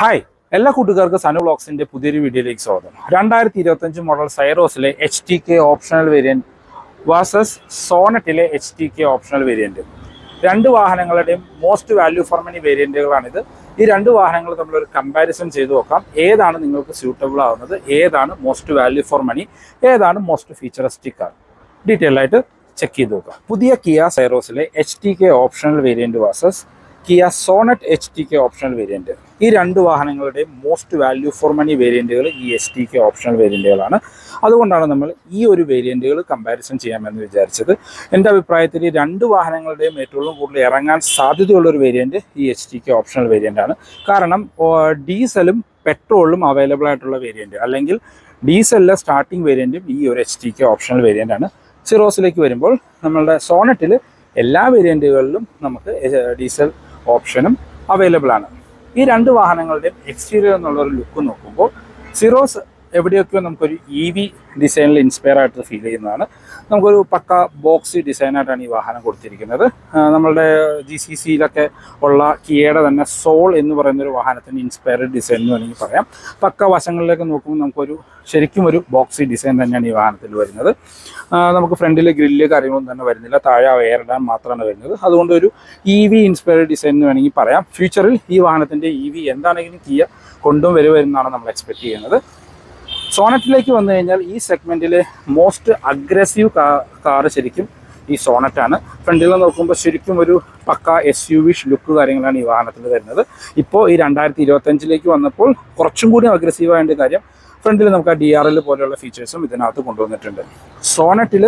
Hi എല്ലാ കൂട്ടുകാർക്കും സനു ബ്ലോക്സിന്റെ പുതിയൊരു വീഡിയോയിലേക്ക് സ്വാഗതം. രണ്ടായിരത്തി ഇരുപത്തഞ്ച് model സൈറോസിലെ H T K optional variant versus സോണറ്റിലെ H T K optional variant രണ്ട് വാഹനങ്ങളുടെയും മോസ്റ്റ് വാല്യൂ ഫോർ മണി വേരിയന്റുകളാണിത് ഈ രണ്ട് വാഹനങ്ങൾ തമ്മിലൊരു കമ്പാരിസൺ ചെയ്ത് നോക്കാം. ഏതാണ് നിങ്ങൾക്ക് സ്യൂട്ടബിൾ ആവുന്നത്? ഏതാണ് മോസ്റ്റ് വാല്യൂ ഫോർ മണി ഏതാണ് മോസ്റ്റ് ഫീച്ചറിസ്റ്റിക് ആണ്? ഡീറ്റെയിൽ ആയിട്ട് ചെക്ക് ചെയ്ത് നോക്കാം. പുതിയ Kia സൈറോസിലെ H T K optional variant versus Kia Sonet H T K optional variant ഈ രണ്ട് വാഹനങ്ങളുടെയും മോസ്റ്റ് വാല്യൂ ഫോർ മണി വേരിയന്റുകൾ ഈ എച്ച് ടി കെ ഓപ്ഷണൽ വേരിയന്റുകളാണ് അതുകൊണ്ടാണ് നമ്മൾ ഈ ഒരു വേരിയന്റുകൾ കമ്പാരിസൺ ചെയ്യാമെന്ന് വിചാരിച്ചത്. എന്റെ അഭിപ്രായത്തിൽ ഈ രണ്ട് വാഹനങ്ങളുടെയും ഏറ്റവും കൂടുതൽ ഇറങ്ങാൻ സാധ്യതയുള്ള ഒരു വേരിയന്റ് ഈ എച്ച് ടി കെ ഓപ്ഷണൽ വേരിയന്റാണ് കാരണം ഡീസലും പെട്രോളും അവൈലബിൾ ആയിട്ടുള്ള വേരിയന്റ് അല്ലെങ്കിൽ ഡീസലിലെ സ്റ്റാർട്ടിംഗ് വേരിയന്റും ഈ ഒരു എച്ച് ടി കെ ഓപ്ഷണൽ വേരിയന്റാണ് സിറോസിലേക്ക് വരുമ്പോൾ നമ്മളുടെ സോണറ്റിൽ എല്ലാ വേരിയന്റുകളിലും നമുക്ക് ഡീസൽ ഓപ്ഷനും അവൈലബിൾ ആണ് ഈ രണ്ട് വാഹനങ്ങളുടെയും എക്സ്റ്റീരിയർ എന്നുള്ള ഒരു ലുക്ക് നോക്കുമ്പോൾ സിറോസ് എവിടെയൊക്കെയോ നമുക്കൊരു ഇ വി ഡിസൈനിൽ ഇൻസ്പയർ ആയിട്ട് ഫീൽ ചെയ്യുന്നതാണ്. നമുക്കൊരു പക്ക ബോക്സ് ഡിസൈനായിട്ടാണ് ഈ വാഹനം കൊടുത്തിരിക്കുന്നത്. നമ്മളുടെ ജി സി സിയിലൊക്കെ ഉള്ള കിയയുടെ തന്നെ സോൾ എന്ന് പറയുന്ന ഒരു വാഹനത്തിന് ഇൻസ്പയർഡ് ഡിസൈൻ എന്ന് വേണമെങ്കിൽ പറയാം. പക്ക വശങ്ങളിലേക്ക് നോക്കുമ്പോൾ നമുക്കൊരു ശരിക്കും ഒരു ബോക്സി ഡിസൈൻ തന്നെയാണ് ഈ വാഹനത്തിൽ വരുന്നത്. നമുക്ക് ഫ്രണ്ടിൽ ഗ്രില്ല് കാര്യങ്ങളൊന്നും തന്നെ വരുന്നില്ല. താഴെ എയർ ഇടാൻ മാത്രമാണ് വരുന്നത്. അതുകൊണ്ട് ഒരു ഇ വി ഇൻസ്പയർഡ് ഡിസൈൻ എന്ന് വേണമെങ്കിൽ പറയാം. ഫ്യൂച്ചറിൽ ഈ വാഹനത്തിന്റെ ഇ വി എന്താണെങ്കിലും കിയ കൊണ്ടും വരുമെന്നാണ് നമ്മൾ എക്സ്പെക്ട് ചെയ്യുന്നത്. സോണറ്റിലേക്ക് വന്നു കഴിഞ്ഞാൽ ഈ സെഗ്മെന്റിലെ മോസ്റ്റ് അഗ്രസീവ് കാർ ശരിക്കും ഈ സോണറ്റാണ്. ഫ്രണ്ടിൽ നിന്ന് നോക്കുമ്പോൾ ശരിക്കും ഒരു പക്ക എസ് യു വിഷ് ലുക്ക് കാര്യങ്ങളാണ് ഈ വാഹനത്തിൽ വരുന്നത്. ഇപ്പോൾ ഈ രണ്ടായിരത്തി ഇരുപത്തഞ്ചിലേക്ക് വന്നപ്പോൾ കുറച്ചും കൂടി അഗ്രസീവ് ആയതിന്റെ കാര്യം ഫ്രണ്ടിൽ നമുക്ക് ആ ഡി ആർ എൽ പോലെയുള്ള ഫീച്ചേഴ്സും ഇതിനകത്ത് കൊണ്ടുവന്നിട്ടുണ്ട്. സോണറ്റിൽ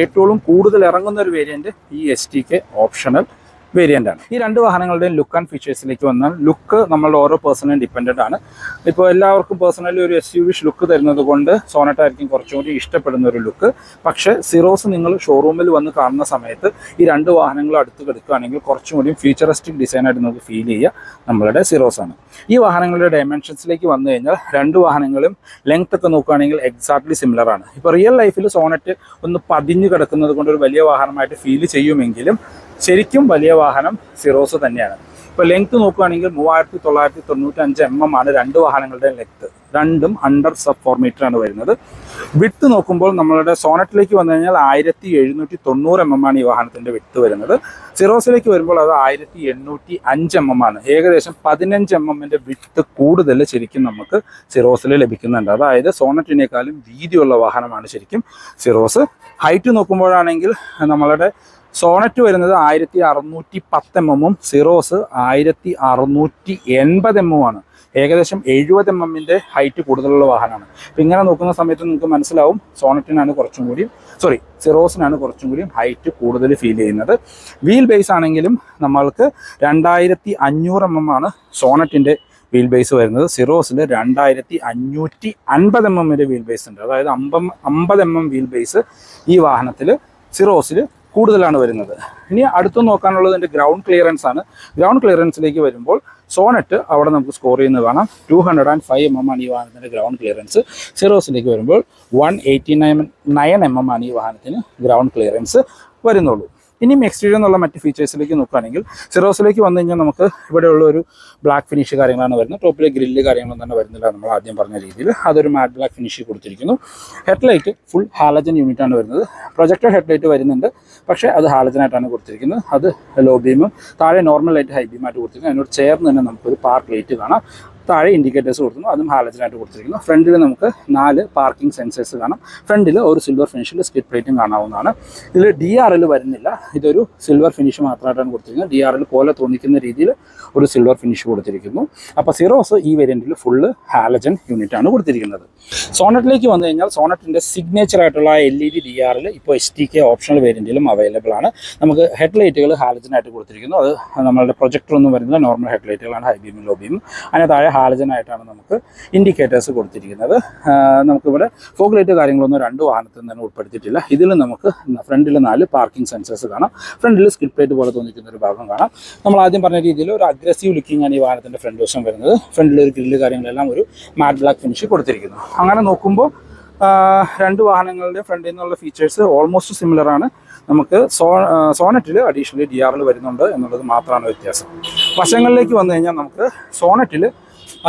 ഏറ്റവും കൂടുതൽ ഇറങ്ങുന്ന ഒരു വേരിയന്റ് ഈ S T K optional variant ആണ്. ഈ രണ്ട് വാഹനങ്ങളുടെയും ലുക്ക് ആൻഡ് ഫീച്ചേഴ്സിലേക്ക് വന്നാൽ ലുക്ക് നമ്മളുടെ ഓരോ പേഴ്സണലും ഡിപ്പെൻഡന്റ് ആണ്. ഇപ്പോൾ എല്ലാവർക്കും പേഴ്സണലി ഒരു എസ് യു വിഷ് ലുക്ക് തരുന്നത് കൊണ്ട് സോണറ്റ് ആയിരിക്കും കുറച്ചും കൂടി ഇഷ്ടപ്പെടുന്ന ഒരു ലുക്ക് പക്ഷേ സിറോസ് നിങ്ങൾ ഷോറൂമിൽ വന്ന് കാണുന്ന സമയത്ത് ഈ രണ്ട് വാഹനങ്ങളും അടുത്ത് കിടക്കുകയാണെങ്കിൽ കുറച്ചും കൂടി ഫ്യൂച്ചറിസ്റ്റിക് ഡിസൈനായിട്ട് നമുക്ക് ഫീൽ ചെയ്യുക നമ്മളുടെ സിറോസ് ആണ്. ഈ വാഹനങ്ങളുടെ ഡയമെൻഷൻസിലേക്ക് വന്നു കഴിഞ്ഞാൽ രണ്ട് വാഹനങ്ങളും ലെങ്ത് ഒക്കെ നോക്കുകയാണെങ്കിൽ എക്സാക്ട്ലി സിമിലർ ആണ്. ഇപ്പോൾ റിയൽ ലൈഫിൽ സോണറ്റ് ഒന്ന് പതിഞ്ഞു കിടക്കുന്നത് കൊണ്ട് ഒരു വലിയ വാഹനമായിട്ട് ഫീൽ ചെയ്യുമെങ്കിലും ശരിക്കും വലിയ വാഹനം സിറോസ് തന്നെയാണ്. ഇപ്പോൾ ലെങ്ത് നോക്കുകയാണെങ്കിൽ മൂവായിരത്തി തൊള്ളായിരത്തി തൊണ്ണൂറ്റി അഞ്ച് എം എം ആണ് രണ്ട് വാഹനങ്ങളുടെ ലെങ്ത് രണ്ടും അണ്ടർ സബ് ഫോർ മീറ്റർ ആണ് വരുന്നത്. വിട്ട് നോക്കുമ്പോൾ നമ്മളുടെ സോണറ്റിലേക്ക് വന്നു കഴിഞ്ഞാൽ ആയിരത്തി എഴുന്നൂറ്റി തൊണ്ണൂറ് എം എം ആണ് ഈ വാഹനത്തിന്റെ വിട്ട് വരുന്നത്. സിറോസിലേക്ക് വരുമ്പോൾ അത് ആയിരത്തി എണ്ണൂറ്റി അഞ്ച് എം എം ആണ്. ഏകദേശം പതിനഞ്ച് എം എമ്മിന്റെ വിട്ട് കൂടുതൽ ശരിക്കും നമുക്ക് സിറോസിൽ ലഭിക്കുന്നുണ്ട്. അതായത് സോണറ്റിനേക്കാളും വീതിയുള്ള വാഹനമാണ് ശരിക്കും സിറോസ് ഹൈറ്റ് നോക്കുമ്പോഴാണെങ്കിൽ നമ്മളുടെ സോണറ്റ് വരുന്നത് ആയിരത്തി അറുന്നൂറ്റി പത്ത് എം എമ്മും സിറോസ് ആയിരത്തി അറുന്നൂറ്റി എൺപത് എം ആണ് ഏകദേശം എഴുപത് എം എമ്മിന്റെ ഹൈറ്റ് കൂടുതലുള്ള വാഹനമാണ്. അപ്പം ഇങ്ങനെ നോക്കുന്ന സമയത്ത് നിങ്ങൾക്ക് മനസ്സിലാവും സോണറ്റിനാണ് കുറച്ചും കൂടി സോറി സിറോസിനാണ് കുറച്ചും കൂടി ഹൈറ്റ് കൂടുതൽ ഫീൽ ചെയ്യുന്നത്. വീൽ ബേസ് ആണെങ്കിലും നമ്മൾക്ക് രണ്ടായിരത്തി അഞ്ഞൂറ് എം എം ആണ് സോണറ്റിന്റെ വീൽ ബേസ് വരുന്നത്. സിറോസിൽ രണ്ടായിരത്തി അഞ്ഞൂറ്റി അൻപത് എം എമ്മിന്റെ വീൽ ബേസ് ഉണ്ട്. അതായത് അമ്പം അമ്പത് എം എം വീൽ ബേസ് ഈ വാഹനത്തിൽ സിറോസിൽ കൂടുതലാണ് വരുന്നത്. ഇനി അടുത്ത് നോക്കാനുള്ളത് എന്റെ ഗ്രൗണ്ട് ക്ലിയറൻസ് ആണ്. ഗ്രൗണ്ട് ക്ലിയറൻസിലേക്ക് വരുമ്പോൾ സോണറ്റ് അവിടെ നമുക്ക് സ്കോർ ചെയ്യുന്നത് കാണാം. Two hundred and five M M ആണ് ഈ വാഹനത്തിന്റെ ഗ്രൗണ്ട് ക്ലിയറൻസ് സീറോസിലേക്ക് വരുമ്പോൾ one eighty nine nine M M ആണ് ഈ വാഹനത്തിന് ഗ്രൗണ്ട് ക്ലിയറൻസ് വരുന്നുള്ളൂ. ഇനിയും എക്സ്റ്റീരിയർ എന്നുള്ള മറ്റ് ഫീച്ചേഴ്സിലേക്ക് നോക്കുകയാണെങ്കിൽ സിറോസിലേക്ക് വന്നു കഴിഞ്ഞാൽ നമുക്ക് ഇവിടെയുള്ള ഒരു ബ്ലാക്ക് ഫിനിഷ് കാര്യങ്ങളാണ് വരുന്നത്. ടോപ്പിലെ ഗ്രില്ല് കാര്യങ്ങളൊന്നും തന്നെ വരുന്നില്ല നമ്മൾ ആദ്യം പറഞ്ഞ രീതിയിൽ. അതൊരു മാറ്റ് ബ്ലാക്ക് ഫിനിഷ് കൊടുത്തിരിക്കുന്നു. ഹെഡ്ലൈറ്റ് ഫുൾ ഹാലജൻ യൂണിറ്റ് ആണ് വരുന്നത്. പ്രൊജക്ടർ ഹെഡ്ലൈറ്റ് വരുന്നുണ്ട്. പക്ഷേ അത് ഹാലജനായിട്ടാണ് കൊടുത്തിരിക്കുന്നത്. അത് ലോ ബീമും താഴെ നോർമൽ ലൈറ്റ് ഹൈ ബീമായിട്ട് കൊടുത്തിരിക്കുന്നത് അതിനോട് ചേർന്ന് തന്നെ നമുക്കൊരു പാർക്ക് ലൈറ്റ് കാണാം. താഴെ ഇൻഡിക്കേറ്റേഴ്സ് കൊടുക്കുന്നു അതും ഹാലജനായിട്ട് കൊടുത്തിരിക്കുന്നു. ഫ്രണ്ടിൽ നമുക്ക് നാല് പാർക്കിംഗ് സെൻസേഴ്സ് കാണാം. ഫ്രണ്ടിൽ ഒരു സിൽവർ ഫിനിഷിൽ സ്കിറ്റ് പ്ലേറ്റും കാണാവുന്നതാണ്. ഇതിൽ ഡി ആർ എൽ വരുന്നില്ല. ഇതൊരു സിൽവർ ഫിനിഷ് മാത്രമായിട്ടാണ് കൊടുത്തിരിക്കുന്നത്. ഡി ആർ എൽ പോലെ തോന്നിക്കുന്ന രീതിയിൽ ഒരു സിൽവർ ഫിനിഷ് കൊടുത്തിരിക്കുന്നു. അപ്പോൾ സിറോസ് ഈ വേരിയന്റിൽ ഫുള്ള് ഹാലജൻ യൂണിറ്റാണ് കൊടുത്തിരിക്കുന്നത്. സോണറ്റിലേക്ക് വന്നു കഴിഞ്ഞാൽ സോണറ്റിന്റെ സിഗ്നേച്ചർ ആയിട്ടുള്ള എൽ ഇ ഡി ഡി ആറിൽ ഇപ്പോൾ എസ് ടി കെ ഓപ്ഷണൽ വേരിയന്റിലും അവൈലബിൾ ആണ്. നമുക്ക് ഹെഡ് ലൈറ്റുകൾ ഹാലജനായിട്ട് കൊടുത്തിരിക്കുന്നു. അത് നമ്മളുടെ പ്രൊജക്ടർ ഒന്നും വരുന്നത് നോർമൽ ഹെഡ് ലൈറ്റുകളാണ് ഹൈ ബീമും ലോ അതിന് താഴെ ഹാലജനായിട്ടാണ് നമുക്ക് ഇൻഡിക്കേറ്റേഴ്സ് കൊടുത്തിരിക്കുന്നത്. നമുക്കിവിടെ ഫോഗ് ലൈറ്റ് കാര്യങ്ങളൊന്നും രണ്ട് വാഹനത്തിൽ തന്നെ ഉൾപ്പെടുത്തിയിട്ടില്ല. ഇതിൽ നമുക്ക് ഫ്രണ്ടിൽ നാല് പാർക്കിംഗ് സെൻസേഴ്സ് കാണാം. ഫ്രണ്ടിൽ സ്കിഡ് പ്ലേറ്റ് പോലെ തോന്നിക്കുന്ന ഒരു ഭാഗം കാണാം. നമ്മൾ ആദ്യം പറഞ്ഞ രീതിയിൽ ഒരു അഗ്രസീവ് ലുക്കിംഗ് ആണ് ഈ വാഹനത്തിന്റെ ഫ്രണ്ട് വശം വരുന്നത്. ഫ്രണ്ടിൽ ഒരു ഗ്രില്ല് കാര്യങ്ങളെല്ലാം ഒരു മാറ്റ് ബ്ലാക്ക് ഫിനിഷ് കൊടുത്തിരിക്കുന്നു. അങ്ങനെ നോക്കുമ്പോൾ രണ്ട് വാഹനങ്ങളുടെ ഫ്രണ്ടിൽ നിന്നുള്ള ഫീച്ചേഴ്സ് ഓൾമോസ്റ്റ് സിമിലർ ആണ്. നമുക്ക് സോ സോണറ്റിൽ അഡീഷണലി ഡി ആറിൽ വരുന്നുണ്ട് എന്നുള്ളത് മാത്രമാണ് വ്യത്യാസം. വശങ്ങളിലേക്ക് വന്നു കഴിഞ്ഞാൽ നമുക്ക് സോണറ്റിൽ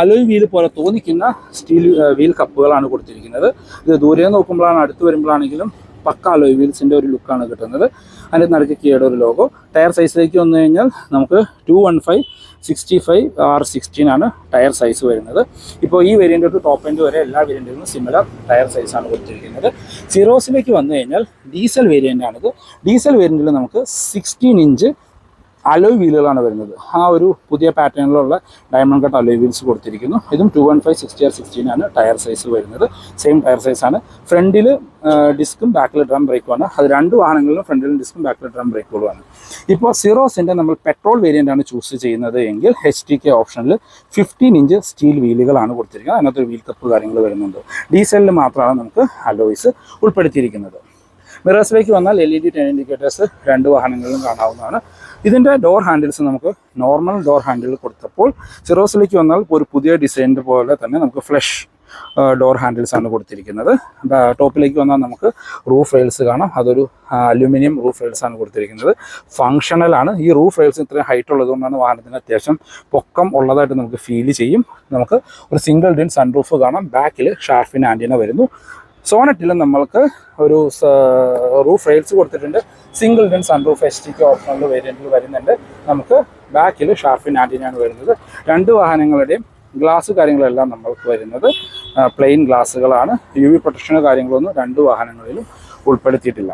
അലോയ് വീൽ പോലെ തോന്നിക്കുന്ന സ്റ്റീൽ വീൽ കപ്പുകളാണ് കൊടുത്തിരിക്കുന്നത്. ഇത് ദൂരെ നോക്കുമ്പോഴാണ് അടുത്ത് വരുമ്പോഴാണെങ്കിലും പക്ക അലോയ് വീൽസിന്റെ ഒരു ലുക്കാണ് കിട്ടുന്നത്. അതിന്റെ നടുക്ക് കിയുടെ ഒരു ലോഗോ. ടയർ സൈസിലേക്ക് വന്നു കഴിഞ്ഞാൽ നമുക്ക് two one five sixty five R sixteen ആണ് ടയർ സൈസ് വരുന്നത്. ഇപ്പോൾ ഈ വേരിയന്റ് ടു ടോപ്പ് എൻഡ് വരെ എല്ലാ വേരിയന്റിലും സിമിലർ ടയർ സൈസാണ് കൊടുത്തിരിക്കുന്നത്. സീറോസിലേക്ക് വന്നു കഴിഞ്ഞാൽ ഡീസൽ വേരിയന്റ് ആണിത്. ഡീസൽ വേരിയന്റിൽ നമുക്ക് സിക്സ്റ്റീൻ ഇഞ്ച് അലോയ് വീലുകളാണ് വരുന്നത്. ആ ഒരു പുതിയ പാറ്റേണിലുള്ള ഡയമണ്ട് കട്ട് അലോയ് വീൽസ് കൊടുത്തിരിക്കുന്നു. ഇതും two one five sixty R sixteen ആണ് ടയർ സൈസ് വരുന്നത്. സെയിം ടയർ സൈസാണ് ഫ്രണ്ടിൽ ഡിസ്കും ബാക്കിൽ ഡ്രം ബ്രേക്കുമാണ് അത് രണ്ട് വാഹനങ്ങളിലും ഫ്രണ്ടിലും ഡിസ്കും ബാക്കിൽ ഡ്രം ബ്രേക്കുകളുമാണ് ഇപ്പോൾ സീറോസിന്റെ നമ്മൾ പെട്രോൾ വേരിയന്റ് ആണ് ചൂസ് ചെയ്യുന്നത് എങ്കിൽ എച്ച് ടി കെ ഓപ്ഷനിൽ ഫിഫ്റ്റീൻ ഇഞ്ച് സ്റ്റീൽ വീലുകളാണ് കൊടുത്തിരിക്കുന്നത്. അതിനകത്ത് വീൽ കപ്പ് കാര്യങ്ങൾ വരുന്നുണ്ട്. ഡീസലിൽ മാത്രമാണ് നമുക്ക് അലോയ്സ് ഉൾപ്പെടുത്തിയിരിക്കുന്നത്. മിറേഴ്സിലേക്ക് വന്നാൽ L E D turn indicators രണ്ട് വാഹനങ്ങളിലും കാണാവുന്നതാണ്. ഇതിന്റെ ഡോർ ഹാൻഡിൽസ് നമുക്ക് നോർമൽ ഡോർ ഹാൻഡിൽ കൊടുത്തപ്പോൾ സിറോസിലേക്ക് വന്നാൽ ഒരു പുതിയ ഡിസൈനിന്റെ പോലെ തന്നെ നമുക്ക് ഫ്ലഷ് ഡോർ ഹാൻഡിൽസ് ആണ് കൊടുത്തിരിക്കുന്നത്. ടോപ്പിലേക്ക് വന്നാൽ നമുക്ക് റൂഫ് റെയിൽസ് കാണാം. അതൊരു അലുമിനിയം റൂഫ് റെയിൽസ് ആണ് കൊടുത്തിരിക്കുന്നത്. ഫങ്ഷണൽ ആണ്. ഈ റൂഫ് റെയിൽസ് ഇത്രയും ഹൈറ്റ് ഉള്ളതുകൊണ്ടാണ് വാഹനത്തിന് അത്യാവശ്യം പൊക്കം ഉള്ളതായിട്ട് നമുക്ക് ഫീൽ ചെയ്യും. നമുക്ക് ഒരു സിംഗിൾ ഡിൻ സൺറൂഫ് കാണാം. ബാക്കിൽ ഷാർഫിൻ ആന്റിന വരുന്നു. സോണറ്റിൽ നമ്മൾക്ക് ഒരു റൂഫ് റെയിൽസ് കൊടുത്തിട്ടുണ്ട്. സിംഗിൾ ഡൺ റൂഫ് എസ് ടിക്ക് ഓപ്ഷണൽ വേരിയന്റിൽ വരുന്നുണ്ട്. നമുക്ക് ബാക്കിൽ ഷാർഫിൻ ആന്റിനാണ് വരുന്നത്. രണ്ട് വാഹനങ്ങളുടെയും ഗ്ലാസ് കാര്യങ്ങളെല്ലാം നമ്മൾക്ക് വരുന്നത് പ്ലെയിൻ ഗ്ലാസ്സുകളാണ് യു വി പ്രൊട്ടക്ഷനോ കാര്യങ്ങളൊന്നും രണ്ട് വാഹനങ്ങളിലും ഉൾപ്പെടുത്തിയിട്ടില്ല.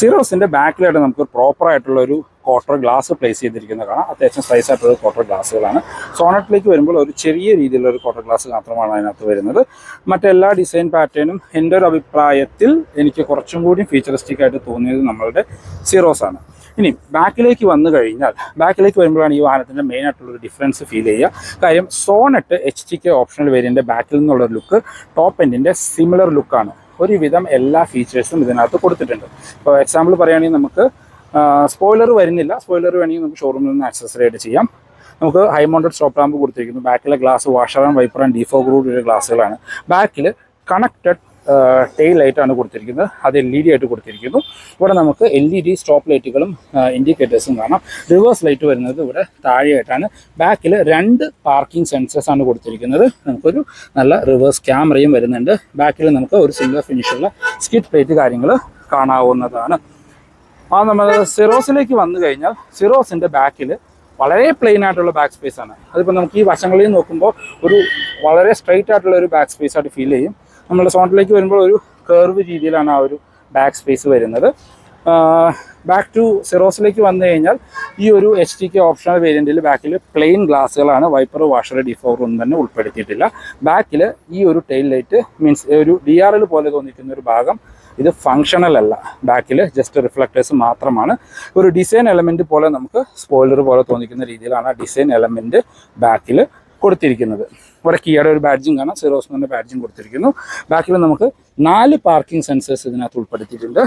സീറോസിന്റെ ബാക്കിലായിട്ട് നമുക്ക് പ്രോപ്പർ ആയിട്ടുള്ള ഒരു ക്വാർട്ടർ ഗ്ലാസ് പ്ലേസ് ചെയ്തിരിക്കുന്നത് കാണാം. അത്യാവശ്യം സൈസ് ആയിട്ടുള്ള ക്വാർട്ടർ ഗ്ലാസ്സുകളാണ് സോണറ്റിലേക്ക് വരുമ്പോൾ ഒരു ചെറിയ രീതിയിലുള്ള ഒരു ക്വാർട്ടർ ഗ്ലാസ് മാത്രമാണ് അതിനകത്ത് വരുന്നത്. മറ്റെല്ലാ ഡിസൈൻ പാറ്റേണും എന്റെ ഒരു അഭിപ്രായത്തിൽ എനിക്ക് കുറച്ചും കൂടി ഫീച്ചറിസ്റ്റിക് ആയിട്ട് തോന്നിയത് നമ്മളുടെ സീറോസ് ആണ്. ഇനി ബാക്കിലേക്ക് വന്നു കഴിഞ്ഞാൽ ബാക്കിലേക്ക് വരുമ്പോഴാണ് ഈ വാഹനത്തിന്റെ മെയിൻ ആയിട്ടുള്ള ഒരു ഡിഫറൻസ് ഫീൽ ചെയ്യുക. കാര്യം Sonet H T K optional വേരിയന്റെ ബാക്കിൽ നിന്നുള്ള ലുക്ക് ടോപ്പ് എൻഡിന്റെ സിമിലർ ലുക്കാണ് ഒരുവിധം എല്ലാ ഫീച്ചേഴ്സും ഇതിനകത്ത് കൊടുത്തിട്ടുണ്ട്. ഇപ്പോൾ എക്സാമ്പിൾ പറയുകയാണെങ്കിൽ നമുക്ക് സ്പോയിലർ വരുന്നില്ല. സ്പോയിലർ വേണമെങ്കിൽ നമുക്ക് ഷോറൂമിൽ നിന്ന് ആക്സസറി ആയിട്ട് ചെയ്യാം. നമുക്ക് ഹൈ മൗണ്ടഡ് സ്റ്റോപ്പ് ലാമ്പ് കൊടുത്തിരിക്കുന്നു. ബാക്കിലെ glass washer and wiper and defogged ഗ്ലാസ്സുകളാണ് ബാക്കിൽ കണക്റ്റഡ് ടെയിൽ ലൈറ്റാണ് കൊടുത്തിരിക്കുന്നത്. അത് എൽ ഇ ഡി ആയിട്ട് കൊടുത്തിരിക്കുന്നു. ഇവിടെ നമുക്ക് എൽ ഇ ഡി സ്റ്റോപ്പ് ലൈറ്റുകളും ഇൻഡിക്കേറ്റേഴ്സും കാണാം. റിവേഴ്സ് ലൈറ്റ് വരുന്നത് ഇവിടെ താഴെയായിട്ടാണ്. ബാക്കിൽ രണ്ട് പാർക്കിംഗ് സെൻസേഴ്സ് ആണ് കൊടുത്തിരിക്കുന്നത്. നമുക്കൊരു നല്ല റിവേഴ്സ് ക്യാമറയും വരുന്നുണ്ട്. ബാക്കിൽ നമുക്ക് ഒരു സിൽവർ ഫിനിഷുള്ള സ്കിറ്റ് പ്ലേറ്റ് കാര്യങ്ങൾ കാണാവുന്നതാണ്. ആ നമ്മൾ സിറോസിലേക്ക് വന്നു കഴിഞ്ഞാൽ സിറോസിന്റെ ബാക്കിൽ വളരെ പ്ലെയിൻ ആയിട്ടുള്ള ബാക്ക് സ്പേസ് ആണ്. അതിപ്പോൾ നമുക്ക് ഈ വശങ്ങളിൽ നോക്കുമ്പോൾ ഒരു വളരെ സ്ട്രൈറ്റ് ആയിട്ടുള്ള ഒരു ബാക്ക് സ്പേസ് ആയിട്ട് ഫീൽ ചെയ്യും. നമ്മുടെ സോണ്ടിലേക്ക് വരുമ്പോൾ ഒരു കർവ് രീതിയിലാണ് ആ ഒരു ബാക്ക് സ്പേസ് വരുന്നത്. ബാക്ക് ടു സിറോസിലേക്ക് വന്നു കഴിഞ്ഞാൽ ഈ ഒരു എച്ച് ടി കെ ഓപ്ഷണൽ വേരിയന്റിൽ ബാക്കിൽ പ്ലെയിൻ ഗ്ലാസ്സുകളാണ് വൈപ്പർ വാഷർ ഡിഫോർ ഒന്നും തന്നെ ഉൾപ്പെടുത്തിയിട്ടില്ല. ബാക്കിൽ ഈ ഒരു ടെയിൽ ലൈറ്റ് മീൻസ് ഒരു ഡി ആർ എൽ പോലെ തോന്നിക്കുന്ന ഒരു ഭാഗം ഇത് ഫങ്ഷണൽ അല്ല. ബാക്കിൽ ജസ്റ്റ് റിഫ്ലക്റ്റേഴ്സ് മാത്രമാണ്. ഒരു ഡിസൈൻ എലമെന്റ് പോലെ നമുക്ക് സ്പോയിലർ പോലെ തോന്നിക്കുന്ന രീതിയിലാണ് ആ ഡിസൈൻ എലമെന്റ് ബാക്കിൽ കൊടുത്തിരിക്കുന്നത്. ഇവിടെ കീയുടെ ഒരു ബാഡ്ജും കാണാം. സിറോസ്മിന്റെ ബാഡ്ജും കൊടുത്തിരിക്കുന്നു. ബാക്കിൽ നമുക്ക് നാല് പാർക്കിംഗ് സെൻസേഴ്സ് ഇതിനകത്ത് ഉൾപ്പെടുത്തിയിട്ടുണ്ട്.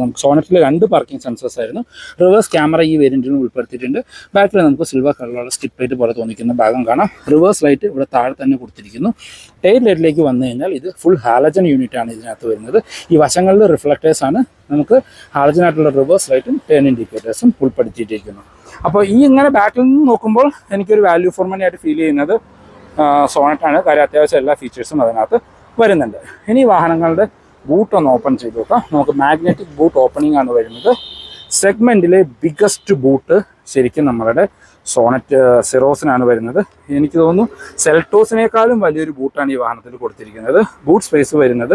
നമുക്ക് സോണറ്റിൽ രണ്ട് പാർക്കിംഗ് സെൻസേഴ്സ് ആയിരുന്നു. റിവേഴ്സ് ക്യാമറ ഈ വേരിയന്റിനും ഉൾപ്പെടുത്തിയിട്ടുണ്ട്. ബാക്കിൽ നമുക്ക് സിൽവർ കളറുള്ള സ്റ്റിപ്പ് ലൈറ്റ് പോലെ തോന്നിക്കുന്ന ഭാഗം കാണാം. റിവേഴ്സ് ലൈറ്റ് ഇവിടെ താഴെ തന്നെ കൊടുത്തിരിക്കുന്നു. ടെയിൽ ലൈറ്റിലേക്ക് വന്നു കഴിഞ്ഞാൽ ഇത് ഫുൾ ഹാലജൻ യൂണിറ്റ് ആണ് ഇതിനകത്ത് വരുന്നത്. ഈ വശങ്ങളിൽ റിഫ്ലക്റ്റേഴ്സ് ആണ് നമുക്ക് ഹാലജൻ ആയിട്ടുള്ള റിവേഴ്സ് ലൈറ്റും ടേൺ ഇൻഡിക്കേറ്റേഴ്സും ഉൾപ്പെടുത്തിയിട്ടിരിക്കുന്നു. അപ്പോൾ ഈ ഇങ്ങനെ ബാക്കിൽ നിന്ന് നോക്കുമ്പോൾ എനിക്കൊരു വാല്യൂ ഫോർ മണി ആയിട്ട് ഫീൽ ചെയ്യുന്നത് സോണറ്റാണ്. കാര്യം അത്യാവശ്യം എല്ലാ ഫീച്ചേഴ്സും അതിനകത്ത് വരുന്നുണ്ട്. ഇനി വാഹനങ്ങളുടെ ബൂട്ട് ഒന്ന് ഓപ്പൺ ചെയ്ത് നോക്കാം. നമുക്ക് മാഗ്നറ്റിക് ബൂട്ട് ഓപ്പണിംഗ് ആണ് വരുന്നത്. സെഗ്മെന്റിലെ ബിഗസ്റ്റ് ബൂട്ട് ശരിക്കും നമ്മളുടെ സോണറ്റ് സിറോസിനാണ് വരുന്നത്. എനിക്ക് തോന്നുന്നു സെൽട്ടോസിനേക്കാളും വലിയൊരു ബൂട്ടാണ് ഈ വാഹനത്തിൽ കൊടുത്തിരിക്കുന്നത്. ബൂട്ട് സ്പേസ് വരുന്നത്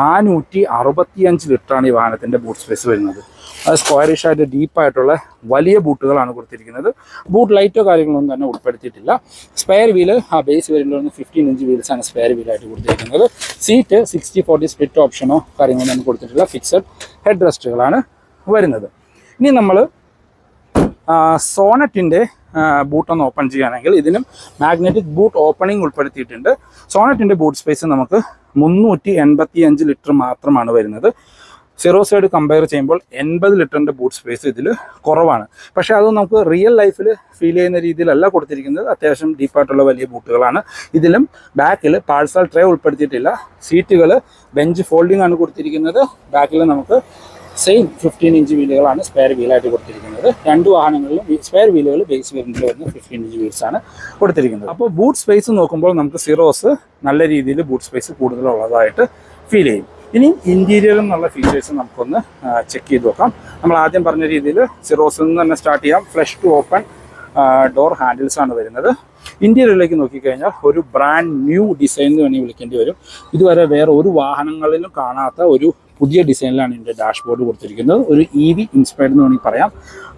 നാനൂറ്റി അറുപത്തിയഞ്ച് ലിറ്ററാണ് ഈ വാഹനത്തിന്റെ ബൂട്ട് സ്പേസ് വരുന്നത്. അത് സ്ക്വയറിഷായിട്ട് ഡീപ്പായിട്ടുള്ള വലിയ ബൂട്ടുകളാണ് കൊടുത്തിരിക്കുന്നത്. ബൂട്ട് ലൈറ്റോ കാര്യങ്ങളൊന്നും തന്നെ ഉൾപ്പെടുത്തിയിട്ടില്ല. സ്പെയർ വീൽ ആ ബേസ് വരുമ്പോൾ ഫിഫ്റ്റീൻ ഇഞ്ച് വീൽസാണ് സ്പെയർ വീലായിട്ട് കൊടുത്തിരിക്കുന്നത്. സീറ്റ് സിക്സ്റ്റി ഫോർട്ടി സ്പ്ലിറ്റ് ഓപ്ഷനോ കാര്യങ്ങളൊന്നും കൊടുത്തിട്ടില്ല. ഫിക്സഡ് ഹെഡ് റെസ്റ്റുകളാണ് വരുന്നത്. ഇനി നമ്മൾ സോണറ്റിന്റെ ബൂട്ടൊന്ന് ഓപ്പൺ ചെയ്യുകയാണെങ്കിൽ ഇതിനും മാഗ്നറ്റിക് ബൂട്ട് ഓപ്പണിംഗ് ഉൾപ്പെടുത്തിയിട്ടുണ്ട്. സോണറ്റിന്റെ ബൂട്ട് സ്പേസ് നമുക്ക് മുന്നൂറ്റി എൺപത്തി അഞ്ച് ലിറ്റർ മാത്രമാണ് വരുന്നത്. സീറോ സൈഡ് കമ്പയർ ചെയ്യുമ്പോൾ എൺപത് ലിറ്ററിന്റെ ബൂട്ട് സ്പേസ് ഇതിൽ കുറവാണ്. പക്ഷേ അത് നമുക്ക് റിയൽ ലൈഫിൽ ഫീൽ ചെയ്യുന്ന രീതിയിലല്ല കൊടുത്തിരിക്കുന്നത്. അത്യാവശ്യം ഡീപ്പായിട്ടുള്ള വലിയ ബൂട്ടുകളാണ്. ഇതിലും ബാക്കിൽ പാഴ്സൽ ട്രേ ഉൾപ്പെടുത്തിയിട്ടില്ല. സീറ്റുകൾ ബെഞ്ച് ഫോൾഡിംഗ് ആണ് കൊടുത്തിരിക്കുന്നത്. ബാക്കിൽ നമുക്ക് സെയിം ഫിഫ്റ്റീൻ ഇഞ്ച് വീലുകളാണ് സ്പെയർ വീലായിട്ട് കൊടുത്തിരിക്കുന്നത്. രണ്ട് വാഹനങ്ങളിലും സ്പെയർ വീലുകൾ ബേസ് വേരിയന്റിൽ വരുന്ന ഫിഫ്റ്റീൻ ഇഞ്ച് വീൽസ് ആണ് കൊടുത്തിരിക്കുന്നത്. അപ്പോൾ ബൂട്ട് സ്പേസ് നോക്കുമ്പോൾ നമുക്ക് സീറോസ് നല്ല രീതിയിൽ ബൂട്ട് സ്പേസ് കൂടുതലുള്ളതായിട്ട് ഫീൽ ചെയ്യും. ഇനി ഇന്റീരിയർ എന്നുള്ള ഫീച്ചേഴ്സ് നമുക്കൊന്ന് ചെക്ക് ചെയ്ത് നോക്കാം. നമ്മൾ ആദ്യം പറഞ്ഞ രീതിയിൽ സിറോസിൽ നിന്ന് തന്നെ സ്റ്റാർട്ട് ചെയ്യാം. Flush to open door handles ആണ് വരുന്നത്. ഇന്റീരിയറിലേക്ക് നോക്കിക്കഴിഞ്ഞാൽ ഒരു ബ്രാൻഡ് ന്യൂ ഡിസൈൻ എന്ന് വേണമെങ്കിൽ വിളിക്കേണ്ടി വരും. ഇതുവരെ വേറെ ഒരു വാഹനങ്ങളിലും കാണാത്ത ഒരു പുതിയ ഡിസൈനിലാണ് ഇതിന്റെ ഡാഷ്ബോർഡ് കൊടുത്തിരിക്കുന്നത്. ഒരു ഇ വി ഇൻസ്പയർഡ് എന്ന് വേണമെങ്കിൽ പറയാം.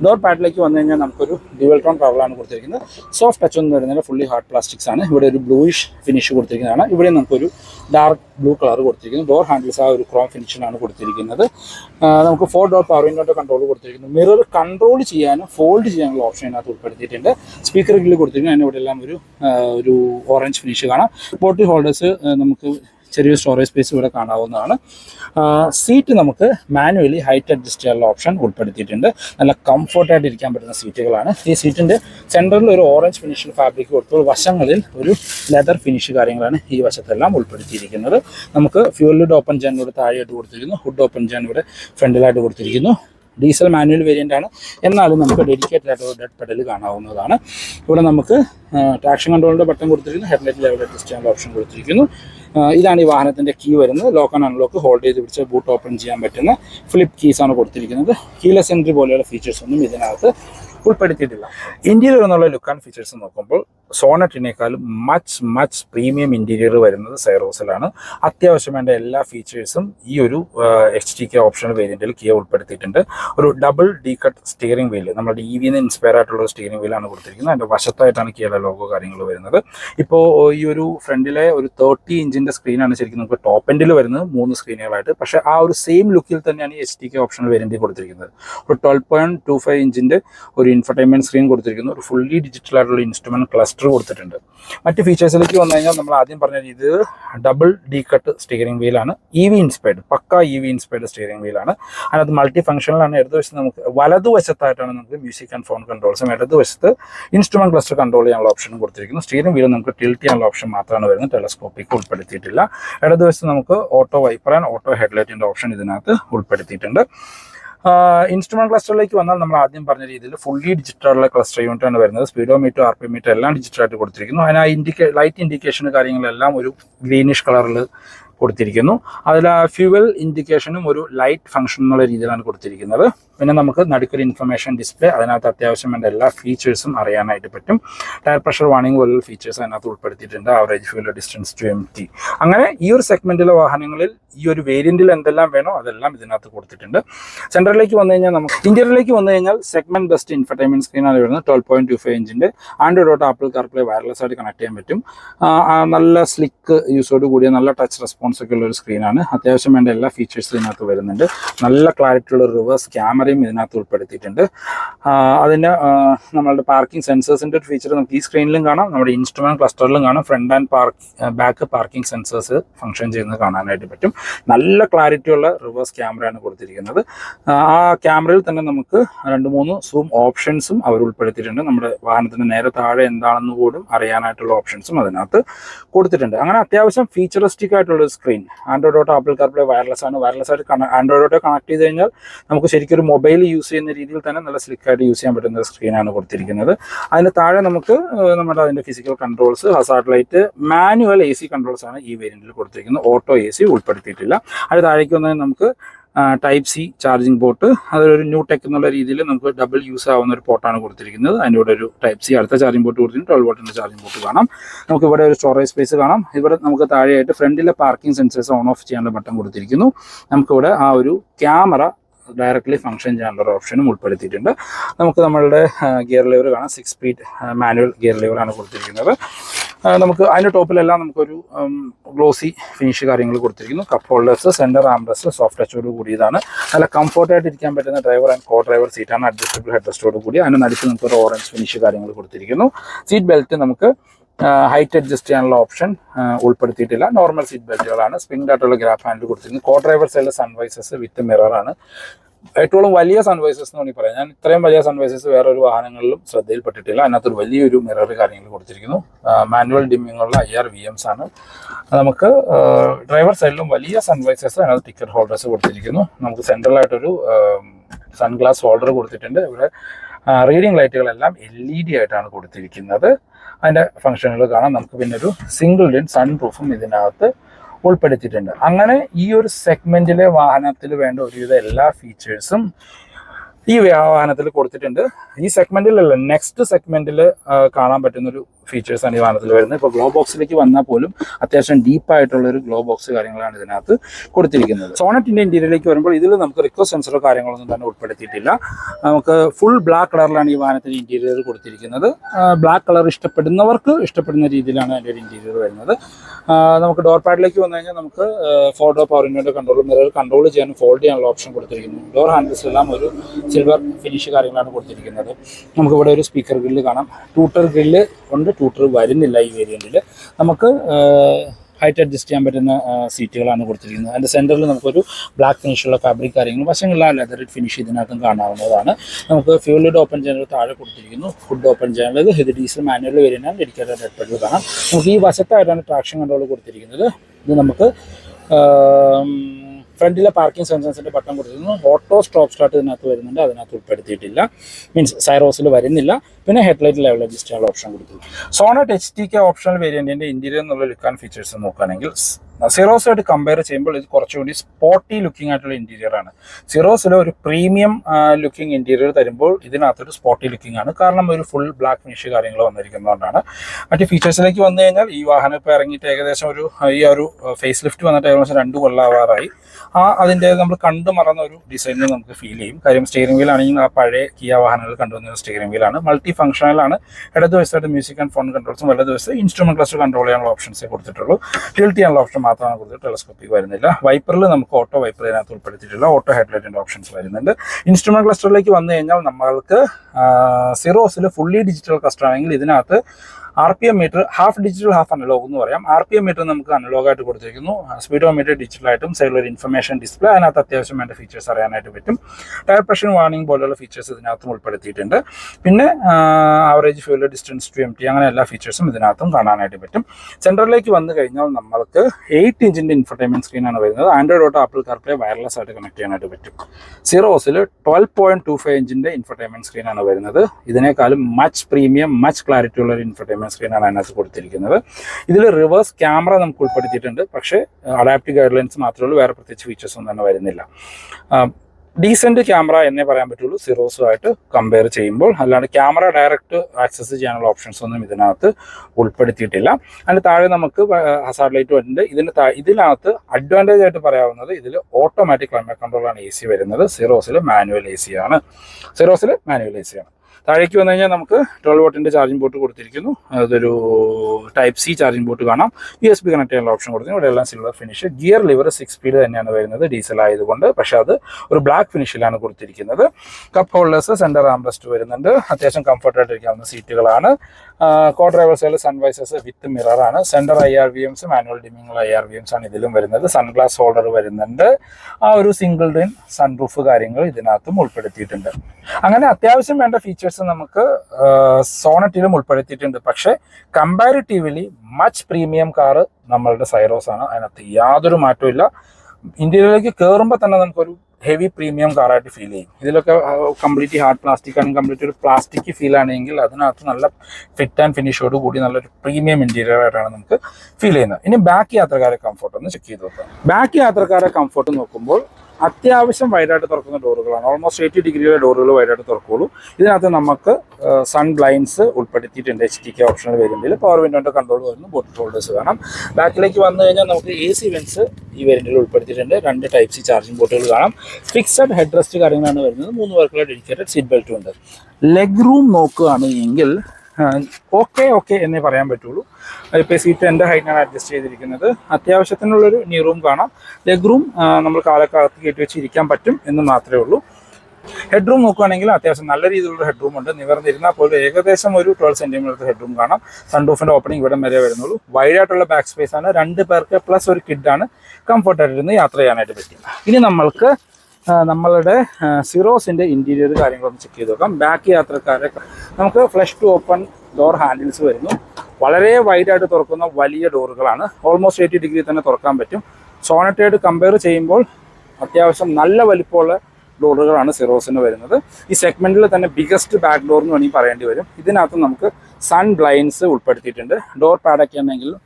ഡോർ പാഡിലേക്ക് വന്നു കഴിഞ്ഞാൽ നമുക്കൊരു ഡ്യുവൽ ടോൺ കവറാണ് കൊടുത്തിരിക്കുന്നത്. സോഫ്റ്റ് ടച്ച് എന്ന് പറയുന്നത് ഫുള്ളി ഹാർഡ് പ്ലാസ്റ്റിക്സ് ആണ്. ഇവിടെ ഒരു ബ്ലൂയിഷ് ഫിനിഷ് കൊടുത്തിരിക്കുന്നതാണ്. ഇവിടെ നമുക്കൊരു ഡാർക്ക് ബ്ലൂ കളർ കൊടുത്തിരിക്കുന്നു. ഡോർ ഹാൻഡിൽസ് ആ ഒരു ക്രോം ഫിനിഷിലാണ് കൊടുത്തിരിക്കുന്നത്. നമുക്ക് four door power window control കൊടുത്തിരിക്കുന്നു. മിറർ കൺട്രോൾ ചെയ്യാനും ഫോൾഡ് ചെയ്യാനുള്ള ഓപ്ഷൻ ഇതിനകത്ത് ഉൾപ്പെടുത്തിയിട്ടുണ്ട്. സ്പീക്കർ ഗ്രില്ല് കൊടുത്തിരിക്കുന്നു. ഇവിടെ എല്ലാം ഒരു ഒരു ഓറഞ്ച് ഫിനിഷ് കാണാം. ബോട്ടിൽ ഹോൾഡേഴ്സ് നമുക്ക് ചെറിയൊരു സ്റ്റോറേജ് സ്പേസ് ഇവിടെ കാണാവുന്നതാണ്. സീറ്റ് നമുക്ക് മാനുവലി ഹൈറ്റ് അഡ്ജസ്റ്റ് ചെയ്യാനുള്ള ഓപ്ഷൻ ഉൾപ്പെടുത്തിയിട്ടുണ്ട്. നല്ല കംഫർട്ടായിട്ട് ഇരിക്കാൻ പറ്റുന്ന സീറ്റുകളാണ് ഈ സീറ്റിന്റെ സെന്ററിൽ ഒരു ഓറഞ്ച് ഫിനിഷിൽ ഫാബ്രിക് കൊടുത്തു വശങ്ങളിൽ ഒരു ലെതർ ഫിനിഷ് കാര്യങ്ങളാണ് ഈ വശത്തെല്ലാം ഉൾപ്പെടുത്തിയിരിക്കുന്നത്. നമുക്ക് ഫ്യൂൽ ലുഡ് ഓപ്പൺ ചെയ്യാൻ ഇവിടെ താഴെയായിട്ട് കൊടുത്തിരിക്കുന്നു. ഹുഡ് ഓപ്പൺ ചെയ്യാൻ ഇവിടെ ഫ്രണ്ടിലായിട്ട് കൊടുത്തിരിക്കുന്നു. ഡീസൽ മാനുവൽ വേരിയന്റ് ആണ്. എന്നാലും നമുക്ക് ഡെഡിക്കേറ്റഡ് ആയിട്ട് ഡെഡ് പെഡൽ കാണാവുന്നതാണ്. ഇവിടെ നമുക്ക് ട്രാക്ഷൻ കൺട്രോളിന്റെ ബട്ടൺ കൊടുത്തിരിക്കുന്നു. ഹെഡ്ലൈറ്റ് ലെവൽ അഡ്ജസ്റ്റ് ചെയ്യാനുള്ള ഓപ്ഷൻ കൊടുത്തിരിക്കുന്നു. ഇതാണ് ഈ വാഹനത്തിന്റെ കീ വരുന്നത്. ലോക്ക് ആൻഡ് അൺലോക്ക് ഹോൾഡ് ചെയ്ത് പിടിച്ച് ബൂട്ട് ഓപ്പൺ ചെയ്യാൻ പറ്റുന്ന ഫ്ലിപ്പ് കീസ് ആണ് കൊടുത്തിരിക്കുന്നത്. കീലെസ് എൻട്രി പോലെയുള്ള ഫീച്ചേഴ്സ് ഒന്നും ഇതിനകത്ത് ഉൾപ്പെടുത്തിയിട്ടില്ല. ഇന്റീരിയർ എന്നുള്ള ലുക്ക് ആൻഡ് ഫീച്ചേഴ്സ് നോക്കുമ്പോൾ സോണറ്റിനേക്കാളും മച്ച് മച്ച് പ്രീമിയം ഇന്റീരിയർ വരുന്നത് സൈറോസിലാണ് അത്യാവശ്യം വേണ്ട എല്ലാ ഫീച്ചേഴ്സും ഈ ഒരു എച്ച് ടി കെ ഓപ്ഷണൽ വേരിയന്റിൽ കിയ ഉൾപ്പെടുത്തിയിട്ടുണ്ട്. ഒരു double D cut steering wheel നമ്മുടെ ഇ വിന്ന് ഇൻസ്പയർ ആയിട്ടുള്ള സ്റ്റിയറിംഗ് വീലാണ് കൊടുത്തിരിക്കുന്നത്. അതിന്റെ വശത്തായിട്ടാണ് കിയുടെ ലോഗോ കാര്യങ്ങൾ വരുന്നത്. ഇപ്പോൾ ഈ ഒരു ഫ്രണ്ടിലെ ഒരു തേർട്ടി ഇഞ്ചിന്റെ സ്ക്രീനാണ് ശരിക്കും നമുക്ക് ടോപ്പ് എൻഡിൽ വരുന്നത്. മൂന്ന് സ്ക്രീനുകളായിട്ട് പക്ഷേ ആ ഒരു സെയിം ലുക്കിൽ തന്നെയാണ് H T K optional variant കൊടുത്തിരിക്കുന്നത്. ഒരു ട്വൽവ് പോയിന്റ് ടു ഫൈവ് ഇഞ്ചിന്റെ ഒരു ഇൻഫർടൈൻമെന്റ് സ്ക്രീൻ കൊടുത്തിരിക്കുന്നു. ഒരു ഫുള്ളി ഡിജിറ്റൽ ആയിട്ടുള്ള ഇൻസ്ട്രുമെന്റ് ക്ലസ്റ്റർ കൊടുത്തിട്ടുണ്ട്. മറ്റ് ഫീച്ചേഴ്സിലേക്ക് വന്നു കഴിഞ്ഞാൽ നമ്മൾ ആദ്യം പറഞ്ഞ ഇത് ഡബിൾ ഡി കട്ട് സ്റ്റിയറിംഗ് വീലാണ് ഇ വി ഇൻസ്പയർഡ് പക്ക ഇ വി ഇൻസ്പയർഡ് സ്റ്റിയറിംഗ് വീലാണ് അതിനകത്ത് മൾട്ടി ഫംഗ്ഷനിലാണ് ഇടതുവശത്ത് നമുക്ക് വലതുവശത്തായിട്ടാണ് നമുക്ക് മ്യൂസിക് ആൻഡ് ഫോൺ കൺട്രോൾസും ഇടതുവശത്ത് ഇൻസ്ട്രുമെന്റ് ക്ലസ്റ്റർ കൺട്രോൾ ചെയ്യാനുള്ള ഓപ്ഷനും കൊടുത്തിരിക്കുന്നു. സ്റ്റിയറിംഗ് വീൽ നമുക്ക് ടിൽറ്റ് ചെയ്യാനുള്ള ഓപ്ഷൻ മാത്രമാണ് വരുന്നത്. ടെലസ്കോപ്പിക്ക് ഉൾപ്പെടുത്തിയിട്ടില്ല. ഇടതുവശത്ത് നമുക്ക് ഓട്ടോ വൈപ്പർ ആൻഡ് ഓട്ടോ ഹെഡ്ലൈറ്റിന്റെ ഓപ്ഷൻ ഇതിനകത്ത് ഉൾപ്പെടുത്തിയിട്ടുണ്ട്. ഇൻസ്ട്രുമെന്റ് ക്ലസ്റ്ററിലേക്ക് വന്നാൽ നമ്മൾ ആദ്യം പറഞ്ഞ രീതിയിൽ ഫുള്ളി ഡിജിറ്റലുള്ള ക്ലസ്റ്റർ യൂണിറ്റ് ആണ് വരുന്നത്. സ്പീഡോമീറ്റർ ആർ പി മീറ്റർ എല്ലാം ഡിജിറ്റൽ ആയിട്ട് കൊടുത്തിരിക്കുന്നു. അതിന് ആ ഇൻഡിക്കേ ലൈറ്റ് ഇൻഡിക്കേഷൻ കാര്യങ്ങളെല്ലാം ഒരു ഗ്രീനിഷ് കളറിൽ കൊടുത്തിരിക്കുന്നു. അതിൽ ആ ഫ്യൂവൽ ഇൻഡിക്കേഷനും ഒരു ലൈറ്റ് ഫംഗ്ഷൻ എന്നുള്ള രീതിയിലാണ് കൊടുത്തിരിക്കുന്നത്. പിന്നെ നമുക്ക് നടുക്കൊരു ഇൻഫർമേഷൻ ഡിസ്പ്ലേ അതിനകത്ത് അത്യാവശ്യം വേണ്ട എല്ലാ ഫീച്ചേഴ്സും അറിയാനായിട്ട് പറ്റും. ടയർ പ്രഷർ വാണിംഗ് പോലുള്ള ഫീച്ചേഴ്സ് അതിനകത്ത് ഉൾപ്പെടുത്തിയിട്ടുണ്ട്. Average fuel distance to empty അങ്ങനെ ഈ ഒരു സെഗ്മെന്റിലെ വാഹനങ്ങളിൽ ഈ ഒരു വേരിയന്റിൽ എന്തെല്ലാം വേണോ അതെല്ലാം ഇതിനകത്ത് കൊടുത്തിട്ടുണ്ട്. സെന്ററിലേക്ക് വന്നു കഴിഞ്ഞാൽ നമുക്ക് ഇന്ത്യയിലേക്ക് വന്നു കഴിഞ്ഞാൽ സെഗ്മെന്റ് ബെസ്റ്റ് ഇൻഫർടൈൻമെന്റ് സ്ക്രീനാണ് വരുന്നത്. ട്വൽവ് പോയിന്റ് ടു ഫൈവ് ഇഞ്ചിന്റെ ആൻഡ്രോയിഡ് ആപ്പിൾ കാർപ്ലേ വയർലെസ് ആയിട്ട് കണക്ട് ചെയ്യാൻ പറ്റും. നല്ല സ്ലിക്ക് യൂസോട് കൂടിയ നല്ല ടച്ച് റെസ്പോൺസ് ഒക്കെ ഉള്ള ഒരു സ്ക്രീനാണ് അത്യാവശ്യം വേണ്ട എല്ലാ ഫീച്ചേഴ്സും ഇതിനകത്ത് വരുന്നുണ്ട്. നല്ല ക്ലാരിറ്റി ഉള്ള റിവേഴ്സ് ക്യാമറയും ഇതിനകത്ത് ഉൾപ്പെടുത്തിയിട്ടുണ്ട്. അതിന് നമ്മളുടെ പാർക്കിംഗ് സെൻസേഴ്സിന്റെ ഒരു ഫീച്ചർ നമുക്ക് ഈ സ്ക്രീനിലും കാണാം. നമ്മുടെ ഇൻസ്ട്രുമെന്റ് ക്ലസ്റ്ററിലും കാണാം. Front and park back parking sensors function ചെയ്യുന്നത് കാണാനായിട്ട് പറ്റും. നല്ല ക്ലാരിറ്റിയുള്ള റിവേഴ്സ് ക്യാമറയാണ് കൊടുത്തിരിക്കുന്നത്. ആ, ക്യാമറയിൽ തന്നെ നമുക്ക് രണ്ട് മൂന്ന് സൂം ഓപ്ഷൻസും അവർ ഉൾപ്പെടുത്തിയിട്ടുണ്ട്. നമ്മുടെ വാഹനത്തിന് നേരെ താഴെ എന്താണെന്ന് പോലും അറിയാനായിട്ടുള്ള ഓപ്ഷൻസും അതിനകത്ത് കൊടുത്തിട്ടുണ്ട്. അങ്ങനെ അത്യാവശ്യം ഫീച്ചറിസ്റ്റിക് ആയിട്ടുള്ള screen Android Auto Apple CarPlay wireless ആണ്. വയർലെസ് ആയിട്ട് ആൻഡ്രോയിഡ് ഓട്ടോ കണക്ട് ചെയ്ത് കഴിഞ്ഞാൽ നമുക്ക് ശരിക്കും ഒരു മൊബൈൽ യൂസ് ചെയ്യുന്ന രീതിയിൽ തന്നെ നല്ല സ്ലിക്കായിട്ട് യൂസ് ചെയ്യാൻ പറ്റുന്ന സ്ക്രീനാണ് കൊടുത്തിരിക്കുന്നത്. അതിന് താഴെ നമുക്ക് നമ്മുടെ അതിന്റെ physical controls hazard light manual A C controls ആണ് ഈ വേരിയന്റിൽ കൊടുത്തിരിക്കുന്നത്. ഓട്ടോ എ സി ഉൾപ്പെടുത്തിയിട്ടില്ല. അതിന് താഴേക്ക് വന്നാൽ നമുക്ക് ടൈപ്പ് സി ചാർജിങ് പോർട്ട് അതൊരു ന്യൂ ടെക് എന്നുള്ള രീതിയിൽ നമുക്ക് ഡബിൾ യൂസ് ആവുന്ന ഒരു പോർട്ടാണ് കൊടുത്തിരിക്കുന്നത്. അതിന്റെ കൂടെ ഒരു ടൈപ്പ് സി അടുത്ത ചാർജിങ് പോർട്ട് കൊടുത്തിട്ടുണ്ട്. ട്വൽവ് വോട്ടിന്റെ ചാർജിങ് പോർട്ട് കാണാം. നമുക്ക് ഇവിടെ ഒരു സ്റ്റോറേജ് സ്പേസ് കാണാം. ഇവിടെ നമുക്ക് താഴെയായിട്ട് ഫ്രണ്ടിലെ പാർക്കിംഗ് സെൻസേഴ്സ് ഓൺ ഓഫ് ചെയ്യാനുള്ള ബട്ടൺ കൊടുത്തിരിക്കുന്നു. നമുക്കിവിടെ ആ ഒരു ക്യാമറ ഡയറക്റ്റ്ലി ഫംഗ്ഷൻ ചെയ്യാനുള്ള ഒരു ഓപ്ഷനും ഉൾപ്പെടുത്തിയിട്ടുണ്ട്. നമുക്ക് നമ്മളുടെ ഗിയർ ലിവർ കാണാം. സിക്സ് സ്പീഡ് മാനുവൽ ഗിയർ ലെവലാണ് കൊടുത്തിരിക്കുന്നത്. നമുക്ക് അതിന്റെ ടോപ്പിലെല്ലാം നമുക്കൊരു ഗ്ലോസി ഫിനിഷ് കാര്യങ്ങൾ കൊടുത്തിരിക്കുന്നു. കപ്പ് ഹോൾഡേഴ്സ് സെന്റർ ആംബ്രസ് സോഫ്റ്റ് ടച്ചോട് കൂടിയതാണ്. നല്ല കംഫർട്ടായിട്ട് ഇരിക്കാൻ പറ്റുന്ന ഡ്രൈവർ ആൻഡ് കോ ഡ്രൈവർ സീറ്റാണ് അഡ്ജസ്റ്റബിൾ ഹെഡ് റെസ്റ്റോട് കൂടി. അതിന് നടുക്ക് നമുക്ക് ഒരു ഓറഞ്ച് ഫിനിഷ് കാര്യങ്ങൾ കൊടുത്തിരിക്കുന്നു. സീറ്റ് ബെൽറ്റ് നമുക്ക് ഹൈറ്റ് അഡ്ജസ്റ്റ് ചെയ്യാനുള്ള ഓപ്ഷൻ ഉൾപ്പെടുത്തിയിട്ടില്ല. നോർമൽ സീറ്റ് ബെൽറ്റുകളാണ് സ്പ്രിംഗ് ആയിട്ടുള്ള ഗ്രാഫ് ഹാൻഡിൽ കൊടുത്തിരിക്കുന്നത്. കോ ഡ്രൈവർ സൈഡിലെ സൺവൈസസ് വിത്ത് മിററാണ് ഏറ്റവും വലിയ സൺവൈസസ് എന്ന് വേണമെങ്കിൽ പറയാം. ഞാൻ ഇത്രയും വലിയ സൺവൈസസ് വേറെ ഒരു വാഹനങ്ങളിലും ശ്രദ്ധയിൽപ്പെട്ടിട്ടില്ല. അതിനകത്തൊരു വലിയൊരു മിറർ കാര്യങ്ങൾ കൊടുത്തിരിക്കുന്നു. മാനുവൽ ഡിമ്മിങ്ങുള്ള ഐ ആർ വി എംസ് ആണ്. നമുക്ക് ഡ്രൈവർ സൈഡിലും വലിയ സൺവൈസസ് അതിനകത്ത് ടിക്കറ്റ് ഹോൾഡേഴ്സ് കൊടുത്തിരിക്കുന്നു. നമുക്ക് സെൻട്രലായിട്ടൊരു സൺഗ്ലാസ് ഹോൾഡർ കൊടുത്തിട്ടുണ്ട്. ഇവിടെ റീഡിംഗ് ലൈറ്റുകളെല്ലാം എൽ ഇ ഡി ആയിട്ടാണ് കൊടുത്തിരിക്കുന്നത്. അതിന്റെ ഫംഗ്ഷനുകൾ കാണാം. നമുക്ക് പിന്നെ ഒരു സിംഗിൾ ഡിൻ സൺ പ്രൂഫും ഇതിനകത്ത് ഉൾപ്പെടുത്തിയിട്ടുണ്ട്. അങ്ങനെ ഈ ഒരു സെഗ്മെന്റിലെ വാഹനത്തിൽ വേണ്ട ഒരുവിധ എല്ലാ ഫീച്ചേഴ്സും ഈ വാഹനത്തിൽ കൊടുത്തിട്ടുണ്ട്. ഈ സെഗ്മെന്റിലല്ല നെക്സ്റ്റ് സെഗ്മെന്റിൽ കാണാൻ പറ്റുന്ന ഒരു ഫീച്ചേഴ്സ് ആണ് ഈ വാഹനത്തിൽ വരുന്നത്. ഇപ്പോൾ ഗ്ലോ ബോക്സിലേക്ക് വന്നാൽ പോലും അത്യാവശ്യം ഡീപ്പ് ആയിട്ടുള്ള ഒരു ഗ്ലോ ബോക്സ് കാര്യങ്ങളാണ് ഇതിനകത്ത് കൊടുത്തിരിക്കുന്നത്. സോണറ്റിന്റെ ഇന്റീരിയറിലേക്ക് വരുമ്പോൾ ഇതിൽ നമുക്ക് റിക്വസ്റ്റ് സെൻസറോ കാര്യങ്ങളൊന്നും തന്നെ ഉൾപ്പെടുത്തിയിട്ടില്ല. നമുക്ക് ഫുൾ ബ്ലാക്ക് കളറിലാണ് ഈ വാഹനത്തിന്റെ ഇന്റീരിയർ കൊടുത്തിരിക്കുന്നത്. ബ്ലാക്ക് കളർ ഇഷ്ടപ്പെടുന്നവർക്ക് ഇഷ്ടപ്പെടുന്ന രീതിയിലാണ് അതിന്റെ ഒരു ഇന്റീരിയർ വരുന്നത്. നമുക്ക് ഡോർ പാഡിലേക്ക് വന്നു കഴിഞ്ഞാൽ നമുക്ക് ഡോർ പവർ വിൻഡോയുടെ കൺട്രോൾ മിറർ കൺട്രോൾ ചെയ്യാൻ ഫോൾഡ് ചെയ്യാനുള്ള ഓപ്ഷൻ കൊടുത്തിരിക്കുന്നു. ഡോർ ഹാൻഡിൽസ് എല്ലാം ഒരു സിൽവർ ഫിനിഷ് കാര്യങ്ങളാണ് കൊടുത്തിരിക്കുന്നത്. നമുക്കിവിടെ ഒരു സ്പീക്കർ ഗ്രില്ല് കാണാം. ടൂട്ടർ ഗ്രില്ല് ഉണ്ട് ടൂട്ടർ വരുന്നില്ല ഈ വേരിയന്റിൽ നമുക്ക് ഹൈറ്റ് അഡ്ജസ്റ്റ് ചെയ്യാൻ പറ്റുന്ന ആ, സീറ്റുകളാണ് കൊടുത്തിരിക്കുന്നത്. അതിന്റെ സെന്ററിൽ നമുക്കൊരു ബ്ലാക്ക് ഫിനിഷുള്ള ഫാബ്രിക് കാര്യങ്ങളും വശങ്ങളിലാ ലെതർ ഫിനിഷ് ഇതിനകത്തും കാണാവുന്നതാണ്. നമുക്ക് ഫ്യൂലിഡ് ഓപ്പൺ ചെയ്യുന്നത് താഴെ കൊടുത്തിരിക്കുന്നു. ഫുഡ് ഓപ്പൺ ചെയ്യാനുള്ളത് ഇത് ഡീസൽ മാനുവൽ വേരിയന്റാണ് ഡെഡിക്കേറ്റഡ് റെഡ് പെഡൽ കാണാം. നമുക്ക് ഈ വശത്തായിട്ടാണ് ട്രാക്ഷൻ കൺട്രോൾ കൊടുത്തിരിക്കുന്നത്. ഇത് നമുക്ക് ഫ്രണ്ടിലെ പാർക്കിംഗ് സെൻസൻസിന്റെ ബട്ടൺ കൊടുത്തിരുന്നു. ഓട്ടോ സ്റ്റോപ്പ് സ്റ്റാർട്ട് ഇതിനകത്ത് വരുന്നുണ്ട്. അതിനകത്ത് ഉൾപ്പെടുത്തിയിട്ടില്ല. മീൻസ് സൈറോസിൽ വരുന്നില്ല. പിന്നെ ഹെഡ്ലൈറ്റ് ലെവൽ അഡ്ജസ്റ്റ് ചെയ്യാനുള്ള ഓപ്ഷൻ കൊടുത്തു Sonet H T K optional വേരിയന്റിന്റെ interior എന്നുള്ള ലുക്ക് ആൻഡ് ഫീച്ചേഴ്സ് നോക്കുകയാണെങ്കിൽ സിറോസായിട്ട് കമ്പയർ ചെയ്യുമ്പോൾ ഇത് കുറച്ചുകൂടി സ്പോട്ടി ലുക്കിംഗ് ആയിട്ടുള്ള ഇന്റീരിയർ ആണ്. സിറോസിൽ ഒരു പ്രീമിയം ലുക്കിംഗ് ഇന്റീരിയർ തരുമ്പോൾ ഇതിനകത്തൊരു സ്പോട്ടി ലുക്കിംഗ് ആണ്. കാരണം ഒരു ഫുൾ ബ്ലാക്ക് ഫിനിഷ് കാര്യങ്ങൾ വന്നിരിക്കുന്നതുകൊണ്ടാണ്. മറ്റ് ഫീച്ചേഴ്സിലേക്ക് വന്നു കഴിഞ്ഞാൽ ഈ വാഹനം ഇപ്പോൾ ഇറങ്ങിയിട്ട് ഏകദേശം ഒരു ഈ ഒരു ഫേസ് ലിഫ്റ്റ് വന്നിട്ട് ഏകദേശം രണ്ട് കൊല്ലാവാറായി. ആ അതിന്റെ നമ്മൾ കണ്ടു മറന്ന ഒരു ഡിസൈനിൽ നമുക്ക് ഫീൽ ചെയ്യും. കാര്യം സ്റ്റിയറിംഗ് വീൽ ആണെങ്കിൽ ആ പഴയ കിയ വാഹനങ്ങൾ കണ്ടുവന്ന സ്റ്റിയറിംഗ് വീലാണ് മൾട്ടി ഫംഗ്ഷനലാണ് ഇടതുവശത്തായിട്ട് മ്യൂസിക് ആൻഡ് ഫോൺ കൺട്രോൾസും വലതുവശത്ത് ഇൻസ്ട്രുമെന്റ് ക്ലസ്റ്റർ കൺട്രോൾ ചെയ്യാനുള്ള ഓപ്ഷൻസേ കൊടുത്തിട്ടുള്ളൂ. ടിൽറ്റ് ചെയ്യാനുള്ള ഓപ്ഷൻ മാത്രമാണ് കൊടുത്തത് ടെലസ്കോപ്പിക് വരുന്നില്ല. വൈപ്പറിൽ നമുക്ക് ഓട്ടോ വൈപ്പർ ഇതിനകത്ത് ഉൾപ്പെടുത്തിയിട്ടില്ല ഓട്ടോ ഹെഡ്ലൈറ്റിന്റെ ഓപ്ഷൻസ് വരുന്നുണ്ട്. ഇൻസ്ട്രുമെന്റ് ക്ലസ്റ്ററിലേക്ക് വന്നു കഴിഞ്ഞാൽ നമ്മൾക്ക് സിറോസിൽ ഫുള്ളി ഡിജിറ്റൽ ക്ലസ്റ്റർ ആണെങ്കിൽ ഇതിനകത്ത് R P M meter half digital half analog എന്ന് പറയാം. ആർ പി എം മീറ്റർ നമുക്ക് അനലോഗ് ആയിട്ട് കൊടുത്തിരിക്കുന്നു. സ്പീഡോ മീറ്റർ ഡിജിറ്റൽ ആയിട്ടും സൈഡിൽ ഒരു ഇൻഫർമേഷൻ ഡിസ്പ്ലേ അതിനകത്ത് അത്യാവശ്യം വേണ്ട ഫീച്ചേഴ്സ് അറിയാനായിട്ട് പറ്റും. ടയർ പ്രഷർ വാർണിംഗ് പോലുള്ള ഫീച്ചേഴ്സ് ഇതിനകത്തും ഉൾപ്പെടുത്തിയിട്ടുണ്ട്. പിന്നെ average fuel distance to empty അങ്ങനെ എല്ലാ ഫീച്ചേഴ്സും ഇതിനകത്തും കാണാനായിട്ട് പറ്റും. സെൻട്രലിലേക്ക് വന്നു കഴിഞ്ഞാൽ നമ്മൾക്ക് എയ്റ്റ് ഇഞ്ചിന്റെ ഇൻഫർടൈൻമെന്റ് സ്ക്രീനാണ് വരുന്നത്. Android Auto Apple CarPlay wireless ആയിട്ട് കണക്ട് ചെയ്യാനായിട്ട് പറ്റും. സീറോസിൽ ട്വൽവ് പോയിന്റ് ടു ഫൈവ് ഇഞ്ചിന്റെ ഇൻഫർടൈൻമെന്റ് സ്ക്രീനാണ് വരുന്നത്. ഇതിനേക്കാളും മച്ച് പ്രീമിയം മച്ച് ക്ലാരിറ്റി ഉള്ള ഒരു ഇൻഫർടൈൻമെന്റ് സ്ക്രീനാണ് അതിനകത്ത് കൊടുത്തിരിക്കുന്നത്. ഇതിൽ റിവേഴ്സ് ക്യാമറ നമുക്ക് ഉൾപ്പെടുത്തിയിട്ടുണ്ട്. പക്ഷേ അഡാപ്റ്റീവ് ഗൈഡ് ലൈൻസ് മാത്രമേ ഉള്ളൂ. വേറെ പ്രത്യേകിച്ച് ഫീച്ചേഴ്സ് ഒന്നും തന്നെ വരുന്നില്ല. ഡീസെന്റ് ക്യാമറ എന്നേ പറയാൻ പറ്റുള്ളൂ. സീറോസുമായിട്ട് കമ്പയർ ചെയ്യുമ്പോൾ. അല്ലാണ്ട് ക്യാമറ ഡയറക്റ്റ് ആക്സസ് ചെയ്യാനുള്ള ഓപ്ഷൻസ് ഒന്നും ഇതിനകത്ത് ഉൾപ്പെടുത്തിയിട്ടില്ല. അതിന് താഴെ നമുക്ക് ഹസാഡ്ലൈറ്റ് വരുന്നുണ്ട്. ഇതിന് ഇതിനകത്ത് അഡ്വാന്റേജ് ആയിട്ട് പറയാവുന്നത് ഇതിൽ ഓട്ടോമാറ്റിക് ക്ലൈമറ്റ് കൺട്രോളാണ് എ സി വരുന്നത്. സിറോസിൽ മാനുവൽ എ സി ആണ്. സിറോസിൽ മാനുവൽ എ സി ആണ്. താഴേക്ക് വന്നു കഴിഞ്ഞാൽ നമുക്ക് ട്വൽവ് വോട്ടിന്റെ ചാർജിംഗ് പോർട്ട് കൊടുത്തിരിക്കുന്നു. അതൊരു ടൈപ്പ് സി ചാർജിംഗ് പോർട്ട് കാണാം. യു എസ് ബി കണക്ട് ചെയ്യാനുള്ള ഓപ്ഷൻ കൊടുത്തിട്ടുണ്ട് ഇവിടെ എല്ലാം silver finish gear lever six speed തന്നെയാണ് വരുന്നത് ഡീസൽ ആയതുകൊണ്ട്. പക്ഷേ അത് ഒരു ബ്ലാക്ക് ഫിനിഷിലാണ് കൊടുത്തിരിക്കുന്നത്. കപ്പ് ഹോൾഡേഴ്സ് സെന്റർ ആംബ്രസ്റ്റ് വരുന്നുണ്ട്. അത്യാവശ്യം കംഫർട്ടായിട്ട് ആയിട്ടിരിക്കാവുന്ന സീറ്റുകളാണ് കോ ഡ്രൈവേഴ്സുകൾ sun visors with മിററാണ് center I R V Ms manual ഡിമിങ്ങൾ I R V Ms ആണ് ഇതിലും വരുന്നത്. സൺഗ്ലാസ് ഹോൾഡർ വരുന്നുണ്ട്. ആ ഒരു സിംഗിൾ ഡ്രിൻ സൺറൂഫ് കാര്യങ്ങൾ ഇതിനകത്തും ഉൾപ്പെടുത്തിയിട്ടുണ്ട്. അങ്ങനെ അത്യാവശ്യം വേണ്ട ഫീച്ചേഴ്സ് നമുക്ക് സോണറ്റിലും ഉൾപ്പെടുത്തിയിട്ടുണ്ട്. പക്ഷേ കമ്പാരിറ്റീവ്ലി മച്ച് പ്രീമിയം കാറ് നമ്മളുടെ സൈറോസ് ആണ് അതിനകത്ത് യാതൊരു മാറ്റവും ഇല്ല. ഇന്ത്യയിലേക്ക് കയറുമ്പോൾ തന്നെ നമുക്കൊരു ഹെവി പ്രീമിയം കാറായിട്ട് ഫീൽ ചെയ്യും. ഇതിലൊക്കെ കംപ്ലീറ്റ്ലി ഹാർഡ് പ്ലാസ്റ്റിക് ആണ് കംപ്ലീറ്റ് ഒരു പ്ലാസ്റ്റിക് ഫീൽ ആണെങ്കിൽ അതിനകത്ത് നല്ല ഫിറ്റ് ആൻഡ് ഫിനിഷോട് കൂടി നല്ലൊരു പ്രീമിയം ഇന്റീരിയർ ആയിട്ടാണ് നമുക്ക് ഫീൽ ചെയ്യുന്നത്. ഇനി ബാക്ക് യാത്രക്കാരെ കംഫർട്ട് ഒന്ന് ചെക്ക് ചെയ്ത് നോക്കാം. ബാക്ക് യാത്രക്കാരെ കംഫർട്ട് നോക്കുമ്പോൾ അത്യാവശ്യം വൈഡായിട്ട് തുറക്കുന്ന ഡോറുകളാണ്. ഓൾമോസ്റ്റ് എയ്റ്റി ഡിഗ്രിയിലെ ഡോറുകൾ വൈഡായിട്ട് തുറക്കുള്ളൂ. ഇതിനകത്ത് നമുക്ക് സൺ ബ്ലൈൻസ് ഉൾപ്പെടുത്തിയിട്ടുണ്ട്. എച്ച് ടി കെ ഓപ്ഷനിൽ വരുമ്പോൾ പവർ വിൻഡോന്റെ കൺട്രോൾ വരുന്നു. ബോട്ട് ഹോൾഡേഴ്സ് കാണാം. ബാക്കിലേക്ക് വന്നു കഴിഞ്ഞാൽ നമുക്ക് എ സി വെൻസ് ഈ വേരിയന്റിൽ ഉൾപ്പെടുത്തിയിട്ടുണ്ട്. രണ്ട് ടൈപ്പ് സി ചാർജിംഗ് ബോട്ടുകൾ കാണാം. ഫിക്സഡ് ഹെഡ് റെസ്റ്റ് കാര്യങ്ങളാണ് വരുന്നത്. മൂന്ന് പേർക്കുള്ള ഡെഡിക്കേറ്റഡ് സീറ്റ് ബെൽറ്റും ഉണ്ട്. ലെഗ് റൂം നോക്കുകയാണ് എങ്കിൽ ഓക്കെ ഓക്കെ എന്നേ പറയാൻ പറ്റുള്ളൂ. ഇപ്പോൾ സീറ്റ് എന്റെ ഹൈറ്റിനാണ് അഡ്ജസ്റ്റ് ചെയ്തിരിക്കുന്നത്. അത്യാവശ്യത്തിനുള്ളൊരു നീ റൂം കാണാം. ലെഗ് റൂം നമ്മൾ കാലക്കാലത്ത് കയറ്റി വെച്ചിരിക്കാൻ പറ്റും എന്ന് മാത്രമേ ഉള്ളൂ. ഹെഡ് റൂം നോക്കുകയാണെങ്കിൽ അത്യാവശ്യം നല്ല രീതിയിലുള്ള ഹെഡ് റൂം ഉണ്ട്. നിവർന്നിരുന്നാൽ പോലും ഏകദേശം ഒരു ട്വൽവ് സെന്റിമീറ്റർ ഹെഡ് റൂം കാണാം. സൺറൂഫിന്റെ ഓപ്പണിംഗ് ഇവിടെ വരെ വരുന്നുള്ളൂ. വൈഡായിട്ടുള്ള ബാക്ക് സ്പേസ് ആണ്. രണ്ട് പേർക്ക് പ്ലസ് ഒരു കിഡാണ് കംഫർട്ടായിട്ടിരുന്ന് യാത്ര ചെയ്യാനായിട്ട് പറ്റും. ഇനി നമ്മൾക്ക് നമ്മളുടെ സിറോസിന്റെ ഇന്റീരിയർ കാര്യങ്ങളൊന്ന് ചെക്ക് ചെയ്ത് നോക്കാം. ബാക്ക് യാത്രക്കാരെ നമുക്ക് flush to open door handles വരുന്നു. വളരെ വൈഡായിട്ട് തുറക്കുന്ന വലിയ ഡോറുകളാണ് ഓൾമോസ്റ്റ് എയ്റ്റി ഡിഗ്രി തന്നെ തുറക്കാൻ പറ്റും. സോണറ്റായിട്ട് കമ്പയർ ചെയ്യുമ്പോൾ അത്യാവശ്യം നല്ല വലിപ്പമുള്ള ഡോറുകളാണ് സിറോസിന് വരുന്നത്. ഈ സെഗ്മെന്റിൽ തന്നെ ബിഗസ്റ്റ് ബാക്ക് ഡോർ എന്ന് വേണമെങ്കിൽ പറയേണ്ടി വരും. ഇതിനകത്ത് നമുക്ക് സൺ ബ്ലൈൻസ് ഉൾപ്പെടുത്തിയിട്ടുണ്ട്. ഡോർ പാഡൊക്കെ ആണെങ്കിലും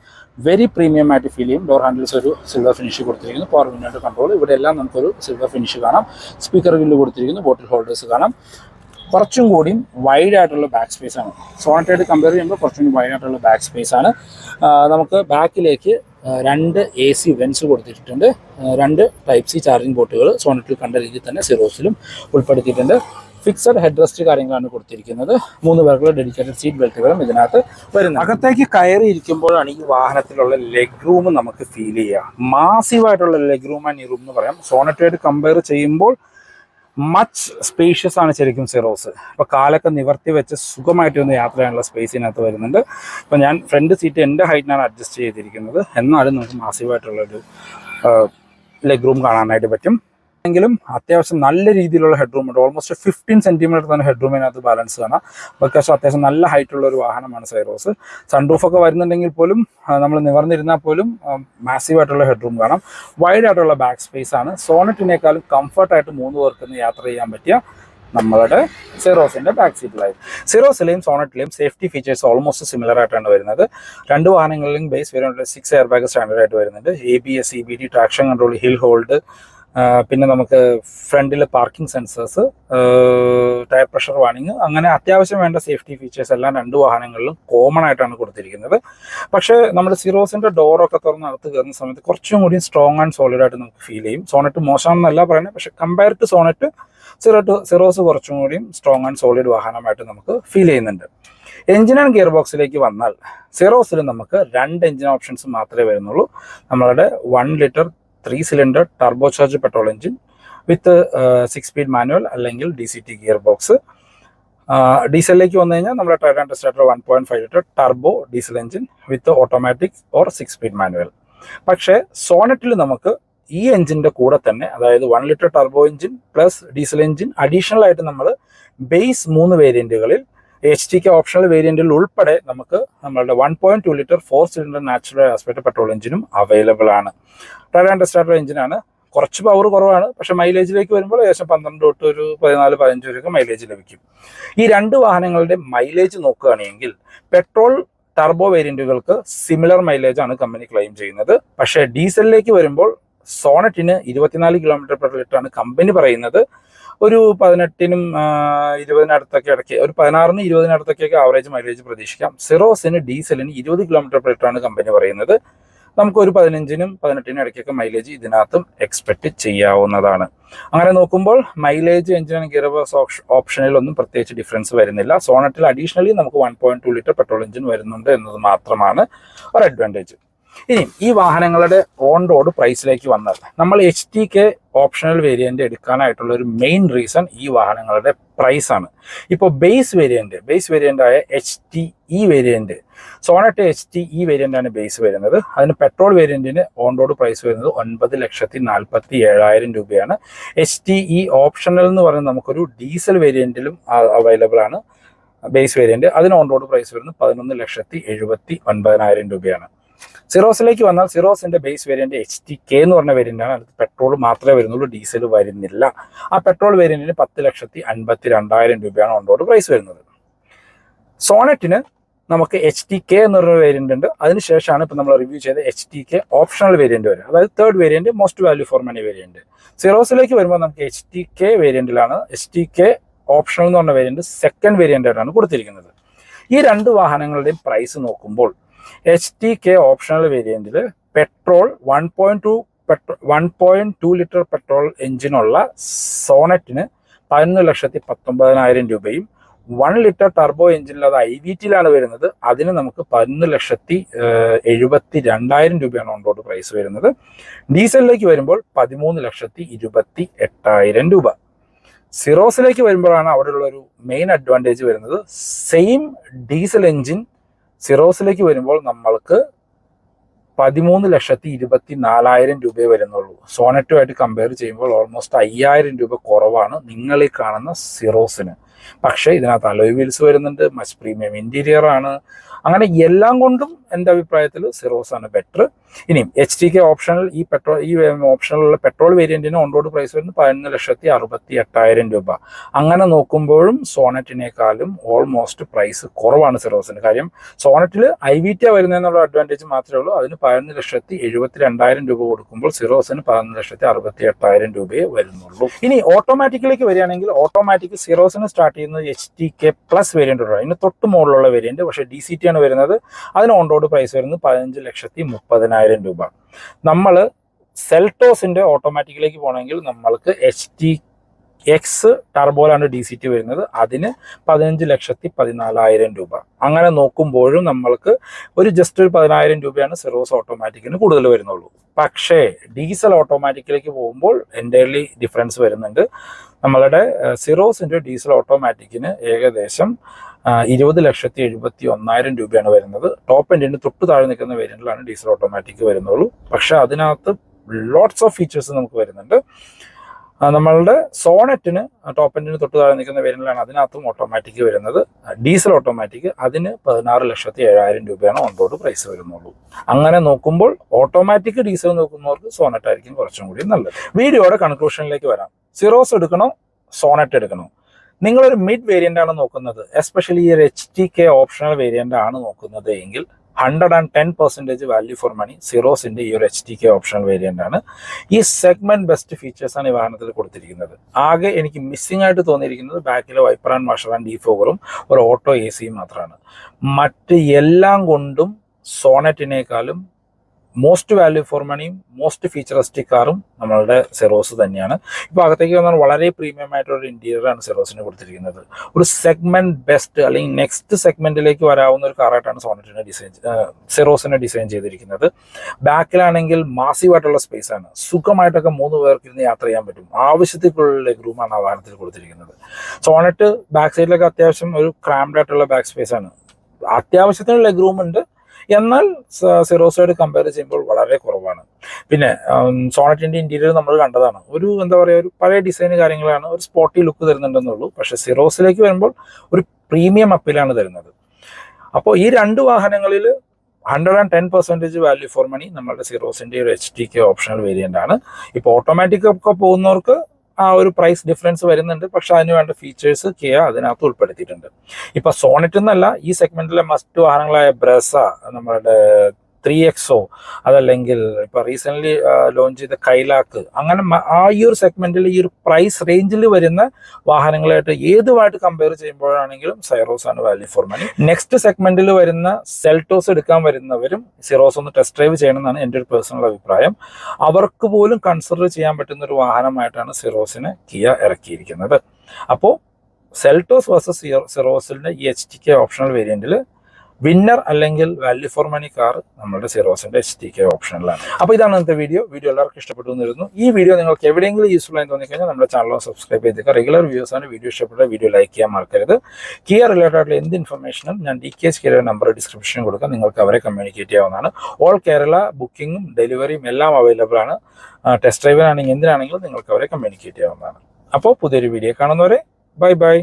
വെരി പ്രീമിയം ആയിട്ട് ഫീൽ ചെയ്യും. ഡോർ ഹാൻഡിൽസ് ഒരു സിൽവർ ഫിനിഷ് കൊടുത്തിരിക്കുന്നു. പവർ വിൻഡോ കൺട്രോൾ ഇവിടെ എല്ലാം നമുക്കൊരു സിൽവർ ഫിനിഷ് കാണാം. സ്പീക്കർ വില്ല് കൊടുത്തിരിക്കുന്നു. ബോട്ടിൽ ഹോൾഡേഴ്സ് കാണാം. കുറച്ചും കൂടിയും വൈഡ് ആയിട്ടുള്ള ബാക്ക് സ്പേസ് ആണ്. സോണറ്റായിട്ട് കമ്പയർ ചെയ്യുമ്പോൾ കുറച്ചും കൂടി വൈഡ് ആയിട്ടുള്ള ബാക്ക് സ്പേസ് ആണ്. നമുക്ക് ബാക്കിലേക്ക് രണ്ട് എ സി വെൻസ് കൊടുത്തിട്ടുണ്ട്. രണ്ട് ടൈപ്പ് സി ചാർജിങ് ബോട്ടുകൾ സോണറ്റിൽ കണ്ട രീതിയിൽ തന്നെ സിറോസിലും ഉൾപ്പെടുത്തിയിട്ടുണ്ട്. ഫിക്സഡ് ഹെഡ് റെസ്റ്റ് കാര്യങ്ങളാണ് കൊടുത്തിരിക്കുന്നത്. മൂന്ന് പേർക്കുള്ള ഡെഡിക്കേറ്റഡ് സീറ്റ് ബെൽറ്റുകളും ഇതിനകത്ത് വരുന്നത് അകത്തേക്ക് കയറി ഇരിക്കുമ്പോഴാണ് ഈ വാഹനത്തിലുള്ള ലെഗ് റൂം നമുക്ക് ഫീൽ ചെയ്യുക. മാസീവായിട്ടുള്ള ലെഗ് റൂം ആൻഡ് ഈ റൂം എന്ന് പറയാം. സോണറ്റുമായിട്ട് കമ്പയർ ചെയ്യുമ്പോൾ മച്ച് സ്പേഷ്യസ് ആണ് ശരിക്കും സിറോസ് അപ്പോൾ കാലൊക്കെ നിവർത്തി വെച്ച് സുഖമായിട്ട് ഒന്ന് യാത്ര ചെയ്യാനുള്ള സ്പേസ് ഇതിനകത്ത് വരുന്നുണ്ട്. അപ്പോൾ ഞാൻ ഫ്രണ്ട് സീറ്റ് എന്റെ ഹൈറ്റിനാണ് അഡ്ജസ്റ്റ് ചെയ്തിരിക്കുന്നത്. എന്നാലും നമുക്ക് മാസീവായിട്ടുള്ളൊരു ലെഗ് റൂം കാണാനായിട്ട് പറ്റും. എങ്കിലും അത്യാവശ്യം നല്ല രീതിയിലുള്ള ഹെഡ് റൂം ഉണ്ട്. ഓൾമോസ്റ്റ് ഫിഫ്റ്റീൻ സെന്റിമീറ്റർ തന്നെ ഹെഡ് റൂമിനകത്ത് ബാലൻസ് കാണാം ബിക്കോസ് അത്യാവശ്യം നല്ല ഹൈറ്റ് ഉള്ള ഒരു വാഹനമാണ് സൈറോസ് സൺറൂഫ് ഒക്കെ വരുന്നുണ്ടെങ്കിൽ പോലും നമ്മൾ നിവർന്നിരുന്നാൽ പോലും മാസീവ് ആയിട്ടുള്ള ഹെഡ് റൂം കാണാം വൈഡ് ആയിട്ടുള്ള ബാക്ക് സ്പേസ് ആണ്. സോണറ്റിനേക്കാളും കംഫർട്ടായിട്ട് മൂന്ന് പേർക്ക് ഇന്ന് യാത്ര ചെയ്യാൻ പറ്റിയ നമ്മളുടെ സിറോസിന്റെ ബാക്ക് സീറ്റിലായിരുന്നു സിറോസിലെയും സോണറ്റിലെയും സേഫ്റ്റി ഫീച്ചേഴ്സ് ഓൾമോസ്റ്റ് സിമിലർ ആയിട്ടാണ് വരുന്നത്. രണ്ട് വാഹനങ്ങളിലും base variant six air bag standard ആയിട്ട് വരുന്നുണ്ട്. A B S B D traction control hill hold പിന്നെ നമുക്ക് ഫ്രണ്ടിൽ പാർക്കിംഗ് സെൻസേഴ്സ് ടയർ പ്രഷർ വാണിങ് അങ്ങനെ അത്യാവശ്യം വേണ്ട സേഫ്റ്റി ഫീച്ചേഴ്സ് എല്ലാം രണ്ട് വാഹനങ്ങളിലും കോമൺ ആയിട്ടാണ് കൊടുത്തിരിക്കുന്നത്. പക്ഷേ നമ്മുടെ സിറോസിന്റെ ഡോറൊക്കെ തുറന്ന് അകത്ത് കയറുന്ന സമയത്ത് കുറച്ചും കൂടി സ്ട്രോങ് ആൻഡ് സോളിഡ് ആയിട്ട് നമുക്ക് ഫീൽ ചെയ്യും. സോണറ്റ് മോശമാണെന്നല്ല പറയുന്നത് പക്ഷേ കമ്പയർ ടു സോണറ്റ് സിറോട്ട് സിറോസ് കുറച്ചും കൂടിയും സ്ട്രോങ് ആൻഡ് സോളിഡ് വാഹനമായിട്ട് നമുക്ക് ഫീൽ ചെയ്യുന്നുണ്ട്. എഞ്ചിൻ ആൻഡ് ഗിയർ ബോക്സിലേക്ക് വന്നാൽ സീറോസിൽ നമുക്ക് രണ്ട് എഞ്ചിൻ ഓപ്ഷൻസ് മാത്രമേ വരുന്നുള്ളൂ. നമ്മളുടെ one litre three cylinder turbo charge petrol engine with six speed manual അല്ലെങ്കിൽ D C T gear box ഡീസലിലേക്ക് വന്നു കഴിഞ്ഞാൽ നമ്മുടെ tier and starter one point five litre turbo diesel engine with automatic or six speed manual പക്ഷേ സോണറ്റിൽ നമുക്ക് ഈ എഞ്ചിന്റെ കൂടെ തന്നെ അതായത് one litre turbo engine plus diesel engine additional ആയിട്ട് നമ്മൾ ബേസ് മൂന്ന് വേരിയന്റുകളിൽ എച്ച് ടി കെ ഓപ്ഷണൽ വേരിയന്റിൽ ഉൾപ്പെടെ നമുക്ക് നമ്മളുടെ one point two litre four cylinder natural aspect petrol എഞ്ചിനും available ആണ്. ടയർ സ്റ്റാർട്ടർ എഞ്ചിനാണ് കുറച്ച് പവർ കുറവാണ്. പക്ഷെ മൈലേജിലേക്ക് വരുമ്പോൾ ഏകദേശം പന്ത്രണ്ട് തൊട്ട് ഒരു പതിനാല് പതിനഞ്ച് വരെയൊക്കെ മൈലേജ് ലഭിക്കും. ഈ രണ്ട് വാഹനങ്ങളുടെ മൈലേജ് നോക്കുകയാണെങ്കിൽ പെട്രോൾ ടർബോ വേരിയന്റുകൾക്ക് സിമിലർ മൈലേജ് ആണ് കമ്പനി ക്ലെയിം ചെയ്യുന്നത്. പക്ഷേ ഡീസലിലേക്ക് വരുമ്പോൾ സോണറ്റിന് ഇരുപത്തിനാല് കിലോമീറ്റർ പെർ ലിറ്റർ ആണ് കമ്പനി പറയുന്നത്. ഒരു പതിനെട്ടിനും ഇരുപതിനടുത്തൊക്കെ ഇടയ്ക്ക് ഒരു പതിനാറിന് ഇരുപതിനടുത്തൊക്കെ ആവറേജ് മൈലേജ് പ്രതീക്ഷിക്കാം. സിറോസിന് ഡീസലിന് ഇരുപത് കിലോമീറ്റർ പെർ ആണ് കമ്പനി പറയുന്നത് നമുക്ക് ഒരു പതിനഞ്ചിനും പതിനെട്ടിനും ഇടയ്ക്കൊക്കെ മൈലേജ് ഇതിനകത്തും എക്സ്പെക്ട് ചെയ്യാവുന്നതാണ്. അങ്ങനെ നോക്കുമ്പോൾ മൈലേജ് എഞ്ചിൻ ഗിയർ ബോക്സ് ഓപ്ഷനിൽ ഒന്നും പ്രത്യേകിച്ച് ഡിഫറൻസ് വരുന്നില്ല. സോണറ്റിൽ അഡീഷണലി നമുക്ക് one point two litre petrol engine വരുന്നുണ്ട് എന്നത് മാത്രമാണ് ഒരു അഡ്വാന്റേജ് ഇനി ഈ വാഹനങ്ങളുടെ ഓൺ റോഡ് പ്രൈസിലേക്ക് വന്നാൽ നമ്മൾ H T K optional variant എടുക്കാനായിട്ടുള്ള ഒരു മെയിൻ റീസൺ ഈ വാഹനങ്ങളുടെ പ്രൈസ് ആണ്. ഇപ്പോൾ ബേസ് വേരിയന്റ് ബേസ് വേരിയന്റ് ആയ H T E variant Sonet H T E variant ആണ് ബേസ് വരുന്നത്. അതിന് പെട്രോൾ വേരിയന്റിന് ഓൺ റോഡ് പ്രൈസ് വരുന്നത് ഒൻപത് ലക്ഷത്തി നാൽപ്പത്തി ഏഴായിരം രൂപയാണ്. എച്ച് ടി ഇ ഓപ്ഷണൽ എന്ന് പറയുന്നത് നമുക്കൊരു ഡീസൽ വേരിയന്റിലും അവൈലബിൾ ആണ്. ബേസ് വേരിയന്റ് അതിന് ഓൺ റോഡ് പ്രൈസ് വരുന്നത് പതിനൊന്ന് ലക്ഷത്തി എഴുപത്തി ഒൻപതിനായിരം രൂപയാണ്. സിറോസിലേക്ക് വന്നാൽ സിറോസിന്റെ base variant H T K എന്ന് പറഞ്ഞ വേരിയന്റാണ് അതിൽ പെട്രോൾ മാത്രമേ വരുന്നുള്ളൂ ഡീസൽ വരുന്നില്ല. ആ പെട്രോൾ വേരിയന്റിന് പത്ത് ലക്ഷത്തി അൻപത്തി രണ്ടായിരം രൂപയാണ് ഓൺ റോഡ് പ്രൈസ് വരുന്നത്. സോണറ്റിന് നമുക്ക് എച്ച് ടി കെ എന്ന് പറഞ്ഞ വേരിയന്റ് ഉണ്ട് അതിനുശേഷമാണ് ഇപ്പം നമ്മൾ റിവ്യൂ ചെയ്ത H T K optional variant വരെ അതായത് third variant most value for money variant സിറോസിലേക്ക് വരുമ്പോൾ നമുക്ക് എച്ച് ടി കെ വേരിയന്റിലാണ് എച്ച് ടി കെ ഓപ്ഷണൽ എന്ന് പറഞ്ഞ വേരിയന്റ് സെക്കൻഡ് വേരിയന്റ് ആയിട്ടാണ് കൊടുത്തിരിക്കുന്നത്. ഈ രണ്ട് വാഹനങ്ങളുടെയും പ്രൈസ് നോക്കുമ്പോൾ H T K optional വേരിയന്റിൽ petrol one point two petro one point two litre petrol എഞ്ചിനുള്ള സോണറ്റിന് പതിനൊന്ന് ലക്ഷത്തി പത്തൊമ്പതിനായിരം രൂപയും വൺ ലിറ്റർ ടർബോ എഞ്ചിനിൽ അത് ഐ വി ടിയിലാണ് വരുന്നത്. അതിന് നമുക്ക് പതിനൊന്ന് ലക്ഷത്തി എഴുപത്തി രണ്ടായിരം രൂപയാണ് ഓൺ റോഡ് പ്രൈസ് വരുന്നത്. ഡീസലിലേക്ക് വരുമ്പോൾ പതിമൂന്ന് ലക്ഷത്തി ഇരുപത്തി എട്ടായിരം രൂപ സിറോസിലേക്ക് വരുമ്പോഴാണ് അവിടെയുള്ള ഒരു മെയിൻ അഡ്വാന്റേജ് വരുന്നത്. സെയിം ഡീസൽ എഞ്ചിൻ സിറോസിലേക്ക് വരുമ്പോൾ നമ്മൾക്ക് പതിമൂന്ന് ലക്ഷത്തി ഇരുപത്തി നാലായിരം രൂപയെ വരുന്നുള്ളൂ. സോണറ്റുമായിട്ട് കമ്പയർ ചെയ്യുമ്പോൾ ഓൾമോസ്റ്റ് അയ്യായിരം രൂപ കുറവാണ് നിങ്ങൾ ഈ കാണുന്ന സിറോസിന്. പക്ഷേ ഇതിനകത്ത് അലോയ് വീൽസ് വരുന്നുണ്ട് മച്ച് പ്രീമിയം ഇന്റീരിയർ ആണ് അങ്ങനെ എല്ലാം കൊണ്ടും എന്റെ അഭിപ്രായത്തിൽ ആണ് ബെറ്റർ ഇനിയും എച്ച് ടി കെ ഓപ്ഷണൽ ഈ പെട്രോൾ ഈ ഓപ്ഷണലുള്ള പെട്രോൾ വേരിയന്റിന് ഓൺ റോഡ് പ്രൈസ് വരുന്നത് പതിനൊന്ന് ലക്ഷത്തി അറുപത്തി എട്ടായിരം രൂപ. അങ്ങനെ നോക്കുമ്പോഴും സോണറ്റിനേക്കാളും ഓൾമോസ്റ്റ് പ്രൈസ് കുറവാണ് സിറോസിന് കാര്യം സോണറ്റിൽ ഐ വി ടി വരുന്നതെന്നുള്ള അഡ്വാന്റേജ് മാത്രമേ ഉള്ളൂ. അതിന് പതിനൊന്ന് ലക്ഷത്തി എഴുപത്തി രണ്ടായിരം രൂപ കൊടുക്കുമ്പോൾ സിറോസിന് പതിനൊന്ന് ലക്ഷത്തി അറുപത്തി എട്ടായിരം രൂപയെ വരുന്നുള്ളൂ. ഇനി ഓട്ടോമാറ്റിക്കിലേക്ക് വരികയാണെങ്കിൽ ഓട്ടോമാറ്റിക് സിറോസിന് സ്റ്റാർട്ട് ചെയ്യുന്നത് H T K plus variant അതിന് തൊട്ട് മുകളിലുള്ള വേരിയന്റ് പക്ഷേ ഡി സി ടി ആണ് വരുന്നത്. അതിന് ഓൺ റോഡ് പ്രൈസ് വരുന്നത് പതിനഞ്ച് ലക്ഷത്തി മുപ്പതിനായിരം രൂപ. നമ്മൾ സെൽട്ടോസിന്റെ ഓട്ടോമാറ്റിക്കിലേക്ക് പോകണമെങ്കിൽ നമ്മൾക്ക് എച്ച് ടി എക്സ് ടർബോലാണ് ഡി സി ടി വരുന്നത്. അതിന് പതിനഞ്ച് ലക്ഷത്തി പതിനാലായിരം രൂപ. അങ്ങനെ നോക്കുമ്പോഴും നമ്മൾക്ക് ഒരു ജസ്റ്റ് ഒരു പതിനായിരം രൂപയാണ് സെറോസ് ഓട്ടോമാറ്റിക്കിന് കൂടുതൽ വരുന്നുള്ളൂ. പക്ഷേ ഡീസൽ ഓട്ടോമാറ്റിക്കിലേക്ക് പോകുമ്പോൾ എന്റയർലി ഡിഫറൻസ് വരുന്നുണ്ട്. നമ്മളുടെ സിറോസിന്റെ ഡീസൽ ഓട്ടോമാറ്റിക്കിന് ഏകദേശം ഇരുപത് ലക്ഷത്തി എഴുപത്തി ഒന്നായിരം രൂപയാണ് വരുന്നത്. ടോപ്പ് എൻഡിന് തൊട്ട് താഴെ നിൽക്കുന്ന വേരിയന്റിലാണ് ഡീസൽ ഓട്ടോമാറ്റിക് വരുന്നുള്ളൂ. പക്ഷെ അതിനകത്ത് ലോട്ട്സ് ഓഫ് ഫീച്ചേഴ്സ് നമുക്ക് വരുന്നുണ്ട്. നമ്മളുടെ സോണറ്റിന് ടോപ്പ് എൻഡിന് തൊട്ട് താഴെ നിൽക്കുന്ന വേരിയന്റിലാണ് അതിനകത്തും ഓട്ടോമാറ്റിക് വരുന്നത്. ഡീസൽ ഓട്ടോമാറ്റിക് അതിന് പതിനാറ് ലക്ഷത്തി ഏഴായിരം രൂപയാണ് ഓൺ റോഡ് പ്രൈസ് വരുന്നുള്ളൂ. അങ്ങനെ നോക്കുമ്പോൾ ഓട്ടോമാറ്റിക് ഡീസൽ നോക്കുന്നവർക്ക് സോണറ്റ് ആയിരിക്കും കുറച്ചും കൂടി നല്ലത്. വീഡിയോയുടെ കൺക്ലൂഷനിലേക്ക് വരാം. സിറോസ് എടുക്കണോ? സോണറ്റ് എടുക്കണോ? നിങ്ങളൊരു മിഡ് വേരിയന്റ് ആണ് നോക്കുന്നത്. എസ്പെഷ്യലി ഈ ഒരു H T K optional variant ആണ് നോക്കുന്നത് എങ്കിൽ hundred and ten percentage value for money സീറോസിന്റെ ഈ ഒരു H T K optional variant ആണ്. ഈ സെഗ്മെന്റ് ബെസ്റ്റ് ഫീച്ചേഴ്സ് ആണ് ഈ വാഹനത്തിൽ കൊടുത്തിരിക്കുന്നത്. ആകെ എനിക്ക് മിസ്സിംഗ് ആയിട്ട് തോന്നിയിരിക്കുന്നത് ബാക്കിലെ വൈപ്പർ ആൻഡ് വാഷർ ആൻഡ് ഡീഫോഗറും ഒരു ഓട്ടോ എ സിയും മാത്രമാണ്. മറ്റ് എല്ലാം കൊണ്ടും സോണറ്റിനേക്കാളും മോസ്റ്റ് വാല്യൂ ഫോർ മണിയും മോസ്റ്റ് ഫീച്ചറിസ്റ്റിക് കാറും നമ്മളുടെ സെറോസ് തന്നെയാണ്. ഇപ്പോൾ അകത്തേക്ക് വന്നാൽ വളരെ പ്രീമിയം ആയിട്ടുള്ള ഒരു ഇന്റീരിയർ ആണ് സെറോസിന് കൊടുത്തിരിക്കുന്നത്. ഒരു സെഗ്മെന്റ് ബെസ്റ്റ് അല്ലെങ്കിൽ നെക്സ്റ്റ് സെഗ്മെന്റിലേക്ക് വരാവുന്ന ഒരു കാറായിട്ടാണ് സോണറ്റിനെ ഡിസൈൻ സെറോസിനെ ഡിസൈൻ ചെയ്തിരിക്കുന്നത്. ബാക്കിലാണെങ്കിൽ മാസീവായിട്ടുള്ള സ്പേസ് ആണ്. സുഖമായിട്ടൊക്കെ മൂന്ന് പേർക്ക് ഇരുന്ന് യാത്ര ചെയ്യാൻ പറ്റും. ആവശ്യത്തിലുള്ള ലെഗ് റൂമാണ് ആ വാഹനത്തിൽ കൊടുത്തിരിക്കുന്നത്. സോണറ്റ് ബാക്ക് സൈഡിലൊക്കെ അത്യാവശ്യം ഒരു ക്രാംഡ് ആയിട്ടുള്ള ബാക്ക് സ്പേസ് ആണ്. അത്യാവശ്യത്തിന് ലെഗ് റൂം ഉണ്ട്. എന്നാൽ സിറോസോട് കമ്പയർ ചെയ്യുമ്പോൾ വളരെ കുറവാണ്. പിന്നെ സോണറ്റിന്റെ ഇന്റീരിയർ നമ്മൾ കണ്ടതാണ്. ഒരു എന്താ പറയുക ഒരു പഴയ ഡിസൈൻ കാര്യങ്ങളാണ്. ഒരു സ്പോട്ടി ലുക്ക് തരുന്നുണ്ടെന്നുള്ളൂ. പക്ഷെ സിറോസിലേക്ക് വരുമ്പോൾ ഒരു പ്രീമിയം അപ്പിലാണ് തരുന്നത്. അപ്പോൾ ഈ രണ്ട് വാഹനങ്ങളിൽ hundred and ten percentage value for money നമ്മളുടെ സിറോസിന്റെ ഒരു H T K optional variant ആണ്. ഇപ്പോൾ ഓട്ടോമാറ്റിക് ഒക്കെ പോകുന്നവർക്ക് ആ ഒരു പ്രൈസ് ഡിഫറൻസ് വരുന്നുണ്ട്. പക്ഷെ അതിന് വേണ്ട ഫീച്ചേഴ്സ് കിയ അതിനകത്ത് ഉൾപ്പെടുത്തിയിട്ടുണ്ട്. ഇപ്പൊ സോണറ്റ് എന്നല്ല ഈ സെഗ്മെന്റിലെ മസ്റ്റ് വാഹനങ്ങളായ ബ്രസ നമ്മളുടെ ത്രീ എക്സോ അതല്ലെങ്കിൽ ഇപ്പൊ റീസെന്റ് ലോഞ്ച് ചെയ്ത കൈലാക്ക് അങ്ങനെ ആ ഈ ഒരു സെഗ്മെന്റിൽ ഈ ഒരു പ്രൈസ് റേഞ്ചിൽ വരുന്ന വാഹനങ്ങളായിട്ട് ഏതുമായിട്ട് കമ്പയർ ചെയ്യുമ്പോഴാണെങ്കിലും സൈറോസ് ആണ് വാല്യൂ ഫോർ മണി നെക്സ്റ്റ് സെഗ്മെന്റിൽ വരുന്ന സെൽട്ടോസ് എടുക്കാൻ വരുന്നവരും സിറോസ് ഒന്ന് ടെസ്റ്റ് ഡ്രൈവ് ചെയ്യണമെന്നാണ് എന്റെ ഒരു പേഴ്സണൽ അഭിപ്രായം. അവർക്ക് പോലും കൺസിഡർ ചെയ്യാൻ പറ്റുന്ന ഒരു വാഹനമായിട്ടാണ് സിറോസിനെ കിയ ഇറക്കിയിരിക്കുന്നത്. അപ്പോൾ സെൽട്ടോസ് വേഴ്സസ് സിറോസിന്റെ ഈ എച്ച് ടി കെ ഓപ്ഷണൽ വേരിയന്റിൽ വിന്നർ അല്ലെങ്കിൽ വാല്യൂ ഫോർ മണി കാർ നമ്മുടെ സീറോസിന്റെ എച്ച് ടി കെ ഓപ്ഷനിലാണ് അപ്പോൾ ഇതാണ് ഇന്നത്തെ വീഡിയോ വീഡിയോ എല്ലാവർക്കും ഇഷ്ടപ്പെട്ടു എന്നിരുന്നു. ഈ വീഡിയോ നിങ്ങൾക്ക് എവിടെയെങ്കിലും യൂസ്ഫുൾ ആയി തോന്നിക്കഴിഞ്ഞാൽ നമ്മുടെ ചാനൽ സബ്സ്ക്രൈബ് ചെയ്തേക്കുക. റെഗുലർ വ്യൂസ് ആണ്. വീഡിയോ ഇഷ്ടപ്പെട്ട വീഡിയോ ലൈക്ക് ചെയ്യാൻ മറക്കരുത്. കിയർ റിലേറ്റഡ് ആയിട്ടുള്ള എന്ത് ഇൻഫർമേഷനും ഞാൻ ഡി കെ എസ് കിയയുടെ നമ്പർ ഡിസ്ക്രിപ്ഷൻ കൊടുക്കാം. നിങ്ങൾക്ക് അവരെ കമ്മ്യൂണിക്കേറ്റ് ചെയ്യാവുന്നതാണ്. ഓൾ കേരള ബുക്കിങ്ങും ഡെലിവറിയും എല്ലാം അവൈലബിൾ ആണ്. ടെസ്റ്റ് ഡ്രൈവിനാണെങ്കിൽ എന്തിനാണെങ്കിലും നിങ്ങൾക്ക് അവരെ കമ്മ്യൂണിക്കേറ്റ് ചെയ്യാവുന്നതാണ്. അപ്പോൾ പുതിയൊരു വീഡിയോ കാണുന്നവരെ ബൈ ബൈ